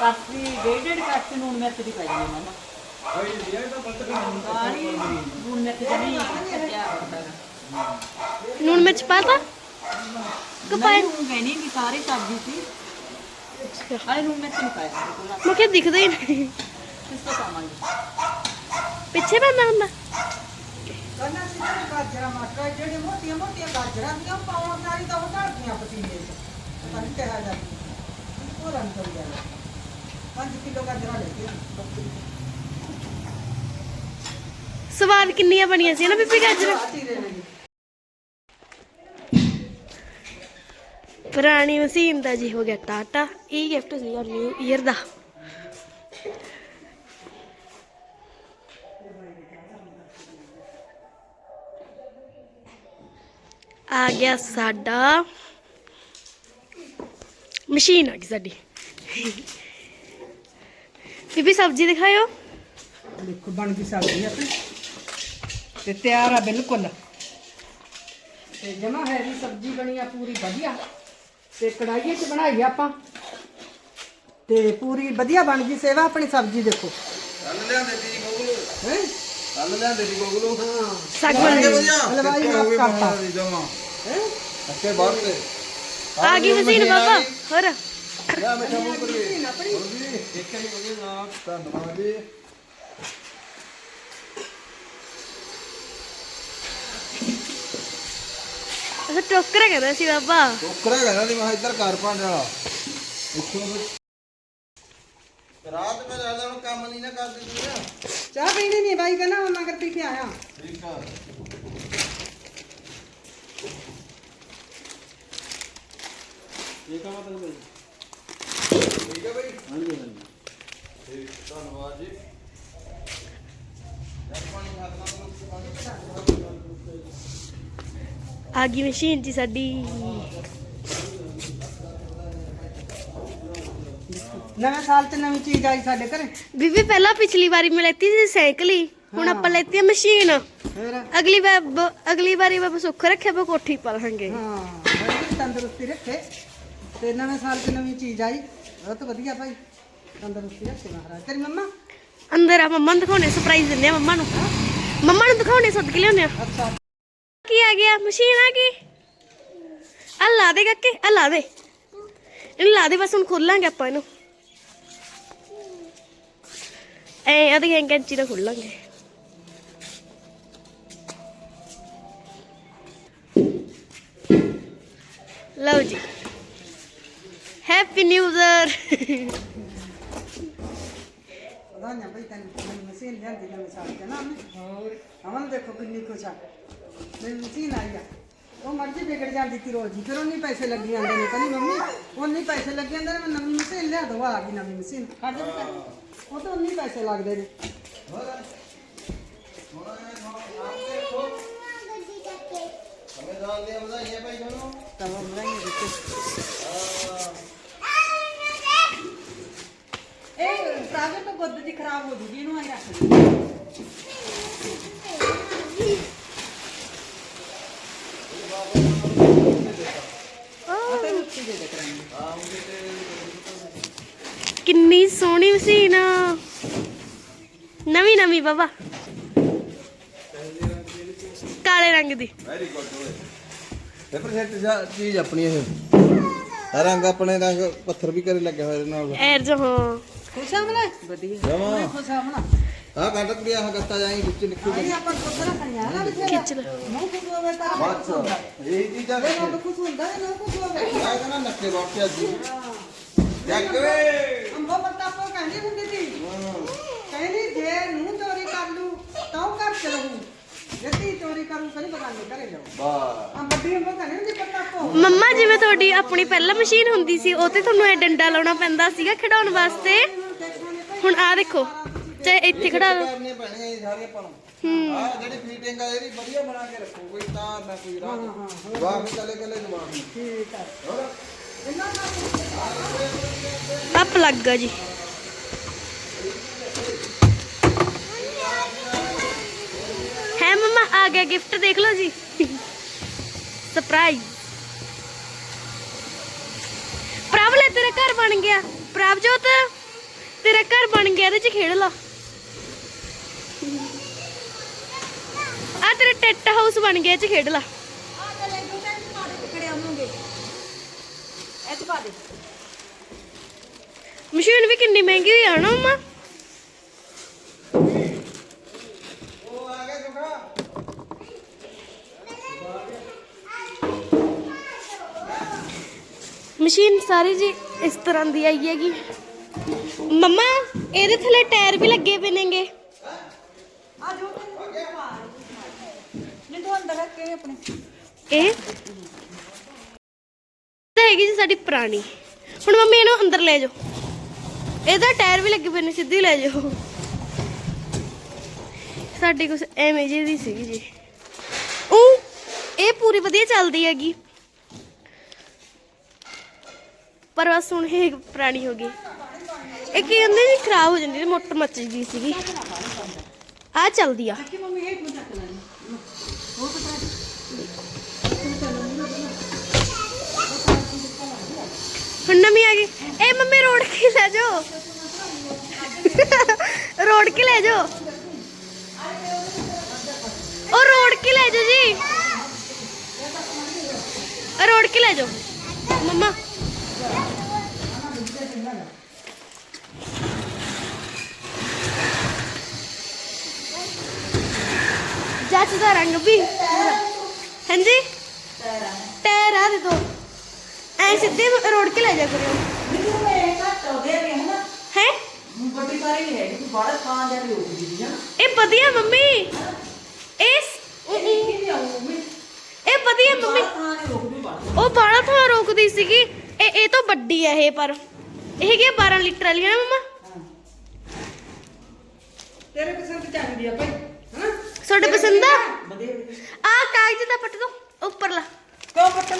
ਕਾਫੀ ਡੇਢ ਡੇਢ ਕਾਸੀ ਨੂਨ ਮਿਰਚ ਦੀ ਪਾਈ ਹੈ ਮਾਮਾ ਸਾਰੀ ਨੂਨ ਮਿਰਚ ਦੀ ਨਹੀਂ ਕੱਟਿਆ ਹੁੰਦਾ। ਨੂਣ ਮਿਰਚ ਪਾਤਾ ਨਹੀਂ ਨੂਨ ਕਹਿਣੀ ਵੀ ਸਾਰੀ ਸਬਜ਼ੀ ਸੀ। ਹਾਲੇ ਨੂਨ ਮਿਰਚ ਨਹੀਂ ਪਾਇਆ ਕੋਲ ਮੁਖੇ ਦਿਖਦਾ ਹੀ ਨਹੀਂ। ਕਿਸ ਤੋਂ ਪਾਵਾਂਗੇ। ਪਿੱਛੇ ਪੈਂਦਾ ਹੁੰਦਾ। ਕੰਨਾ ਸੀ ਜਿਹੜੇ ਗਾਜਰਾਂ ਮਟਰ ਜਿਹੜੇ ਮੋਟੀਆਂ ਮੋਟੀਆਂ ਗਾਜਰਾਂ ਦੀਆਂ ਪਾਉਣ ਸਾਰੀ ਤਾਂ ਉਹ ਢਾਡੀਆਂ ਪਤੀਲੇ ਚ। ਪਤਾ ਨਹੀਂ ਕਿਹਾ ਜਾਂਦੀ ਉਹ ਰੰਗ ਕਰ ਗਿਆ 5 ਕਿਲੋ ਗਾਜਰਾਂ ਲੈ ਕੇ ਸਵਾਦ ਕਿੰਨੀਆਂ ਬਣੀਆਂ ਸੀ ਨਾ ਬੀਬੀ ਗਾਜਰ? ਪੁਰਾਣੀ ਮਸ਼ੀਨ ਦਾ ਜੀ ਹੋ ਗਿਆ ਟਾਟਾ ਇਹ ਗਿਫਟ ਸੀਗਾ ਨਿਊ ਈਅਰ ਦਾ। ਆ ਗਿਆ ਸਾਡਾ ਮਸ਼ੀਨ ਆ ਗਈ ਸਾਡੀ। ਬੀਬੀ ਸਬਜ਼ੀ ਦਿਖਾਇਓ। ਦੇਖੋ ਬਣ ਗਈ ਸਬਜ਼ੀ ਆਪਣੀ। ਤੇ ਤਿਆਰ ਆ ਬਿਲਕੁਲ। ਤੇ ਜਮਾ ਹੈਵੀ ਸਬਜ਼ੀ ਬਣੀ ਆ ਪੂਰੀ ਵਧੀਆ। ਤੇ ਕੜਾਈਏ 'ਚ ਬਣਾਈ ਆ ਆਪਾਂ। ਤੇ ਪੂਰੀ ਵਧੀਆ ਬਣ ਗਈ ਸੇਵਾ ਆਪਣੀ ਸਬਜ਼ੀ ਦੇਖੋ। ਕੱਲ ਲਿਆਂਦੇ ਸੀ ਜੀ ਗੋਗਲੂ। ਹੈ? ਕੱਲ ਲਿਆਂਦੇ ਸੀ ਗੋਗਲੂ। ਹਾਂ। ਸਾਗ ਬਣ ਗਈ। ਵਧੀਆ ਹਲਵਾਈ ਮਾਫ਼ ਕਰਤਾ। ਜਮਾ। ਹੈ? ਅੱਕੇ ਬਾਹਰ ਤੇ ਆ ਗਈ ਮਸ਼ੀਨ ਬਾਬਾ ਹੋਰ। ਯਾ ਮਿੱਠਾ ਮੂੰਹ ਕਰੀਏ। ਹੋਰ ਵੀ ਇੱਕ ਹੀ ਵਧੀਆ ਨਾ ਧੰਨਵਾਦ ਜੀ ਅਸਾਂ ਟੋਕਰਾ ਕਹਿੰਦਾ ਸੀ ਬਾਬਾ। ਟੋਕਰਾ ਕਹਿੰਦਾ ਸੀ ਮੈਂ ਇੱਧਰ ਘਰ ਵਾਲਾ। ਇੱਥੋਂ ਫਿਰ ਰਾਤ ਮੈਂ ਰਹਿਦਾ ਹੁਣ ਕੰਮ ਨਹੀਂ ਨਾ ਕਰਦੇ ਤੂੰ। ਨਾ ਚਾਹ ਪੀਣੀ ਨਹੀਂ ਬਾਈ ਕਹਿੰਦਾ ਹੁਣ ਮਗਰ ਪੀ ਕੇ ਆਇਆ। ਠੀਕ ਆ। ਇਹ ਕਹਾਂ ਤੱਕ ਬਈ ਠੀਕ ਹੈ ਬਈ ਹਾਂਜੀ ਹਾਂਜੀ ਠੀਕ ਧੰਨਵਾਦ ਜੀ ਯਾਰ ਪਾਣੀ ਹੱਥ ਨਾਲ ਆ ਗਈ ਮਸ਼ੀਨ ਜੀ ਸਾਡੀ ਨਵੇਂ ਸਾਲ ਤੇ ਨਵੀਂ ਚੀਜ਼ ਆਈ ਸਾਡੇ ਘਰੇ ਬੀਬੀ ਪਹਿਲਾਂ ਪਿਛਲੀ ਵਾਰੀ ਮੈਂ ਲੈਤੀ ਸੀ ਸਾਈਕਲ ਹੀ ਹੁਣ ਆਪਾਂ ਲੈਤੀ ਆ ਮਸ਼ੀਨ ਫਿਰ ਅਗਲੀ ਵਾਰ ਬ- ਅਗਲੀ ਵਾਰੀ ਬਾਬਾ ਸੁੱਖ ਰੱਖਿਆ ਬਾ ਕੋਠੀ ਪਾ ਲਾਂਗੇ ਹਾਂ ਬੜੀ ਤੰਦਰੁਸਤੀ ਰੱਖੇ ਤੇ ਨਵੇਂ ਸਾਲ ਤੇ ਨਵੀਂ ਚੀਜ਼ ਆਈ ਬਹੁਤ ਵਧੀਆ ਭਾਈ। ਤੰਦਰੁਸਤੀ ਰੱਖੇ ਮਹਾਰਾਜ। ਤੇਰੀ ਮੰਮਾ? ਅੰਦਰ ਆ ਮੰਮਾ ਨੂੰ ਦਿਖਾਉਣੇ ਸਰਪ੍ਰਾਈਜ਼ ਦਿੰਦੇ ਆ ਮੰਮਾ ਨੂੰ। ਮੰਮਾ ਨੂੰ ਦਿਖਾਉਣੇ ਸੱਦ ਕੇ ਲਿਆਉਂਦੇ ਆ। ਅੱਛਾ। ਕੀ ਆ ਗਿਆ? ਮਸ਼ੀਨ ਆ ਗਈ। ਆ ਲਾ ਦੇ ਕੱਕੇ ਆ ਲਾ ਦੇ। ਇਹਨੂੰ ਲਾ ਦੇ ਬਸ ਹੁਣ ਖੋਲਾਂਗੇ ਆਪਾਂ ਇਹਨੂੰ। ਐ ਅਧੀਆਂ ਕੈਂਚੀ ਨਾਲ ਖੋਲਾਂਗੇ। ਲਓ ਜੀ। ਹੈਪੀ ਨਿਊ ਇਅਰ ਵਧਾਈਆਂ ਭਾਈ ਤੈਨੂੰ ਨਵੀਂ ਮਸ਼ੀਨ ਲਿਆਂਦੀ ਨਵੇਂ ਸਾਲ ਤੇ ਨਾ ਉਹਨੇ ਹੋਰ ਅਮਨ ਦੇਖੋ ਕਿੰਨੀ ਖੁਸ਼ ਆ ਨਵੀਂ ਮਸ਼ੀਨ ਆਈ ਆ ਉਹ ਮਰਜ਼ੀ ਵਿਗੜ ਜਾਂਦੀ ਤੀ ਰੋਜ਼ ਹੀ ਫਿਰ ਉਹਨੀ ਪੈਸੇ ਲੱਗੀ ਜਾਂਦੇ ਨੇ ਕਹਿੰਦੀ ਮੰਮੀ ਉਹਨੀ ਪੈਸੇ ਲੱਗੀ ਜਾਂਦੇ ਨੇ ਮੈਂ ਨਵੀਂ ਮਸ਼ੀਨ ਲਿਆ ਦੋ ਆ ਗਈ ਨਵੀਂ ਮਸ਼ੀਨ ਕੱਢ ਦੇ ਉਹ ਤਾਂ ਉਹਨੀ ਪੈਸੇ ਲੱਗਦੇ ਨੇ ਸਮਝਦਾਰ ਦੀਆਂ ਵਧਾਈਆਂ ਇਹ ਪ੍ਰਾਜੈਕਟ ਤੋਂ ਗੁੱਦ ਜੀ ਖਰਾਬ ਹੋ ਜੂਗੀ ਇਹਨੂੰ ਆਈ ਰੱਖ ਦੇ। ਅਤੇ ਰੁੱਤੀ ਦੇ ਦੇ ਕਰਾਂਗੇ। ਕਿੰਨੀ ਸੋਹਣੀ ਮਸ਼ੀਨ ਆ ਨਵੀਂ ਨਵੀਂ ਬਾਬਾ। ਕਾਲੇ ਰੰਗ ਦੀ। ਵੈਰੀ ਗੁੱਡ ਪੇਪਰ ਸੈਟ ਚੀਜ਼ ਆਪਣੀ ਇਹ। ਰੰਗ ਆਪਣੇ ਰੰਗ ਪੱਥਰ ਵੀ ਕਰੇ ਲੱਗੇ ਹੋਏ ਨਾਲ। ਐਰ ਜੋ ਹਾਂ। ਖੁਸ਼ ਵਧੀਆ। ਜਮਾ। ਖੁਸ਼ ਆ ਮਲਾ ਆ ਕੱਟ ਕੁੜੀ ਆਹ ਗੱਤਾ ਜਾਈ ਵਿੱਚ ਲਿਖੀ ਇਹ ਆਪਾਂ ਖੁਸ਼ ਰੱਖਣੀਆਂ ਨਾ ਵਿੱਚ ਖਿੱਚ ਲੈ। ਮੂੰਹ ਖੁਸ਼ ਹੋਵੇ ਤਾਂ ਆਪਾਂ ਖੁਸ਼ ਹੁੰਦਾ। ਇਹ ਚੀਜ਼ਾਂ ਇਹ ਮੂੰਹ ਖੁਸ਼ ਹੁੰਦਾ ਹੈ ਨਾ ਖੁਸ਼ ਹੋਵੇ। ਆ ਕਹਿੰਦਾ ਨੱਕੇ ਬਾਟਿਆ ਜੀ। ਜੱਗ ਵੇ ਅੰਬੋ ਪੱਤਾ ਆਪਾਂ ਕਹਿੰਦੀ ਹੁੰਦੀ ਸੀ। ਕਹਿੰਦੀ ਜੇ ਨੂੰ ਚੋਰੀ ਕਰ ਲੂ ਤਾਂ ਉਹ ਘਰ ਚ ਰਹੂ। ਜੇ ਧੀ ਚੋਰੀ ਕਰੂ ਤਾਂ ਨਹੀਂ ਬਗਾਨੇ ਘਰੇ ਜਾਓ ਵਾਹ ਆ ਵੱਡੀ ਅੰਬੋ ਕਹਿੰਦੀ ਹੁੰਦੀ ਪੱਤਾ ਆਪੋ ਮੰਮਾ ਜਿਵੇਂ ਤੁਹਾਡੀ ਆਪਣੀ ਪਹਿਲਾਂ ਮਸ਼ੀਨ ਹੁੰਦੀ ਸੀ ਉਹ ਤੇ ਤੁਹਾਨੂੰ ਇਹ ਡੰਡਾ ਲਾਉਣਾ ਪੈਂਦਾ ਸੀਗਾ ਖਿਡਾਉਣ ਵਾਸਤੇ। ਹੁਣ ਆ ਦੇਖੋ ਚਾਹੇ ਇੱਥੇ ਖੜਾ ਲਓ ਆਪਾਂ ਨੂੰ। ਆ ਜਿਹੜੀ ਫੀਟਿੰਗ ਆ ਇਹਦੀ ਵਧੀਆ ਬਣਾ ਕੇ ਰੱਖੋ ਕੋਈ ਤਾਰ ਨਾ ਕੋਈ ਰਾਹ। ਵਾਹ ਵੀ ਕਲੇ ਕਲੇ ਜਵਾਬ ਠੀਕ ਆ। ਆ ਪਲੱਗ ਆ ਜੀ। ਹੈ ਮੰਮਾ ਆ ਗਿਆ ਗਿਫਟ ਦੇਖ ਲਓ ਜੀ। ਸਰਪ੍ਰਾਈਜ਼ ਪ੍ਰਭ ਲੈ ਤੇਰਾ ਘਰ ਬਣ ਗਿਆ। ਪ੍ਰਭਜੋਤ ਤੇਰਾ ਘਰ ਬਣ ਗਿਆ, ਇਹਦੇ ਚ ਖੇਡ ਲਾ। ਆ ਤੇਰਾ ਟੈਟ ਹਾਊਸ ਬਣ ਗਿਆ, ਇਹ ਚ ਖੇਡ ਲਾ। ਮਸ਼ੀਨ ਵੀ ਕਿੰਨੀ ਮਹਿੰਗੀ ਹੋਈ ਆ ਨਾ ਮੰਮਾ ਮਸ਼ੀਨ ਸਾਰੀ ਜੀ ਇਸ ਤਰ੍ਹਾਂ ਦੀ ਆਈ ਹੈਗੀ। ਮੰਮਾ, ਇਹਦੇ ਥੱਲੇ ਟਾਇਰ ਵੀ ਲੱਗੇ ਪਏ ਨੇਗੇ। ਆ ਜੋ ਨਹੀਂ ਤੋਂ ਅੰਦਰ ਰੱਖ ਕੇ ਆਪਣੇ ਇਹ ਤਾਂ ਹੈਗੀ ਜੀ ਸਾਡੀ ਪੁਰਾਣੀ। ਹੁਣ ਮੰਮੀ ਇਹਨੂੰ ਅੰਦਰ ਲੈ ਜਾਓ। ਇਹਦਾ ਟਾਇਰ ਵੀ ਲੱਗੇ ਪਏ ਨੇ, ਸਿੱਧੀ ਲੈ ਜਾਓ। ਸਾਡੀ ਕੁਛ ਐਵੇਂ ਜਿਹੀ ਦੀ ਸੀਗੀ ਜੀ। ਉਹ, ਇਹ ਪੂਰੀ ਵਧੀਆ ਚੱਲਦੀ ਹੈਗੀ। ਪਰ ਬਸ ਹੁਣ ਇਹ ਪੁਰਾਣੀ ਹੋ ਗਈ। ਇਹ ਕੀ ਹੁੰਦੀ ਜੀ ਖਰਾਬ ਹੋ ਜਾਂਦੀ ਹੈ ਮੋਟਰ ਮੱਚ ਗਈ ਸੀਗੀ। ਆ ਚੱਲਦੀ ਆ। ਹੁਣ ਨਵੀਂ ਆ ਗਈ। ਇਹ ਮੰਮੀ ਰੋੜ ਕੇ ਲੈ ਜਾਓ। ਰੋੜ ਕੇ ਲੈ ਜਾਓ। ਉਹ ਰੋੜ ਕੇ ਲੈ ਜਾਓ ਜੀ। ਰੋੜ ਕੇ ਲੈ ਜਾਓ। ਮੰਮਾ। ਜੱਜ ਦਾ ਰੰਗ ਵੀ ਹਾਂਜੀ? ਟਾਇਰ ਆ ਦੇ ਦੋ। ਐ ਸਿੱਧੇ ਰੋੜ ਕੇ ਲੈ ਜਾ ਕਰਿਓ। ਮੈਨੂੰ ਇਹ ਘੱਟ ਹੋ ਗਿਆ ਵੀ ਹਨਾ। ਹੈ? ਵੱਡੀ ਸਾਰੀ ਨਹੀਂ ਹੈਗੀ ਤੂੰ ਬੜਾ ਥਾਂ ਜਾ ਕੇ ਹੋ ਗਈ ਜੀ ਹਨਾ। ਇਹ ਵਧੀਆ ਮੰਮੀ। ਇਸ ਇਹ ਵਧੀਆ ਮੰਮੀ। ਨੇ ਉਹ ਬਾਲਾ ਥਾਂ ਰੋਕਦੀ ਸੀਗੀ। ਇਹ ਇਹ ਤੋਂ ਵੱਡੀ ਹੈ ਇਹ ਪਰ। ਇਹ ਹੈਗੀ ਆ 12 ਲੀਟਰ ਵਾਲੀ ਹੈ ਨਾ ਮੰਮਾ? ਤੇਰੇ ਪਸੰਦ ਚਾਹੀਦੀ ਆ ਭਾਈ। ਤੁਹਾਡੇ ਪਸੰਦ ਆ? ਆ ਕਾਗਜ਼ ਦਾ ਪੱਟ ਦੋ ਉੱਪਰਲਾ ਕਿਉਂ ਪੱਟ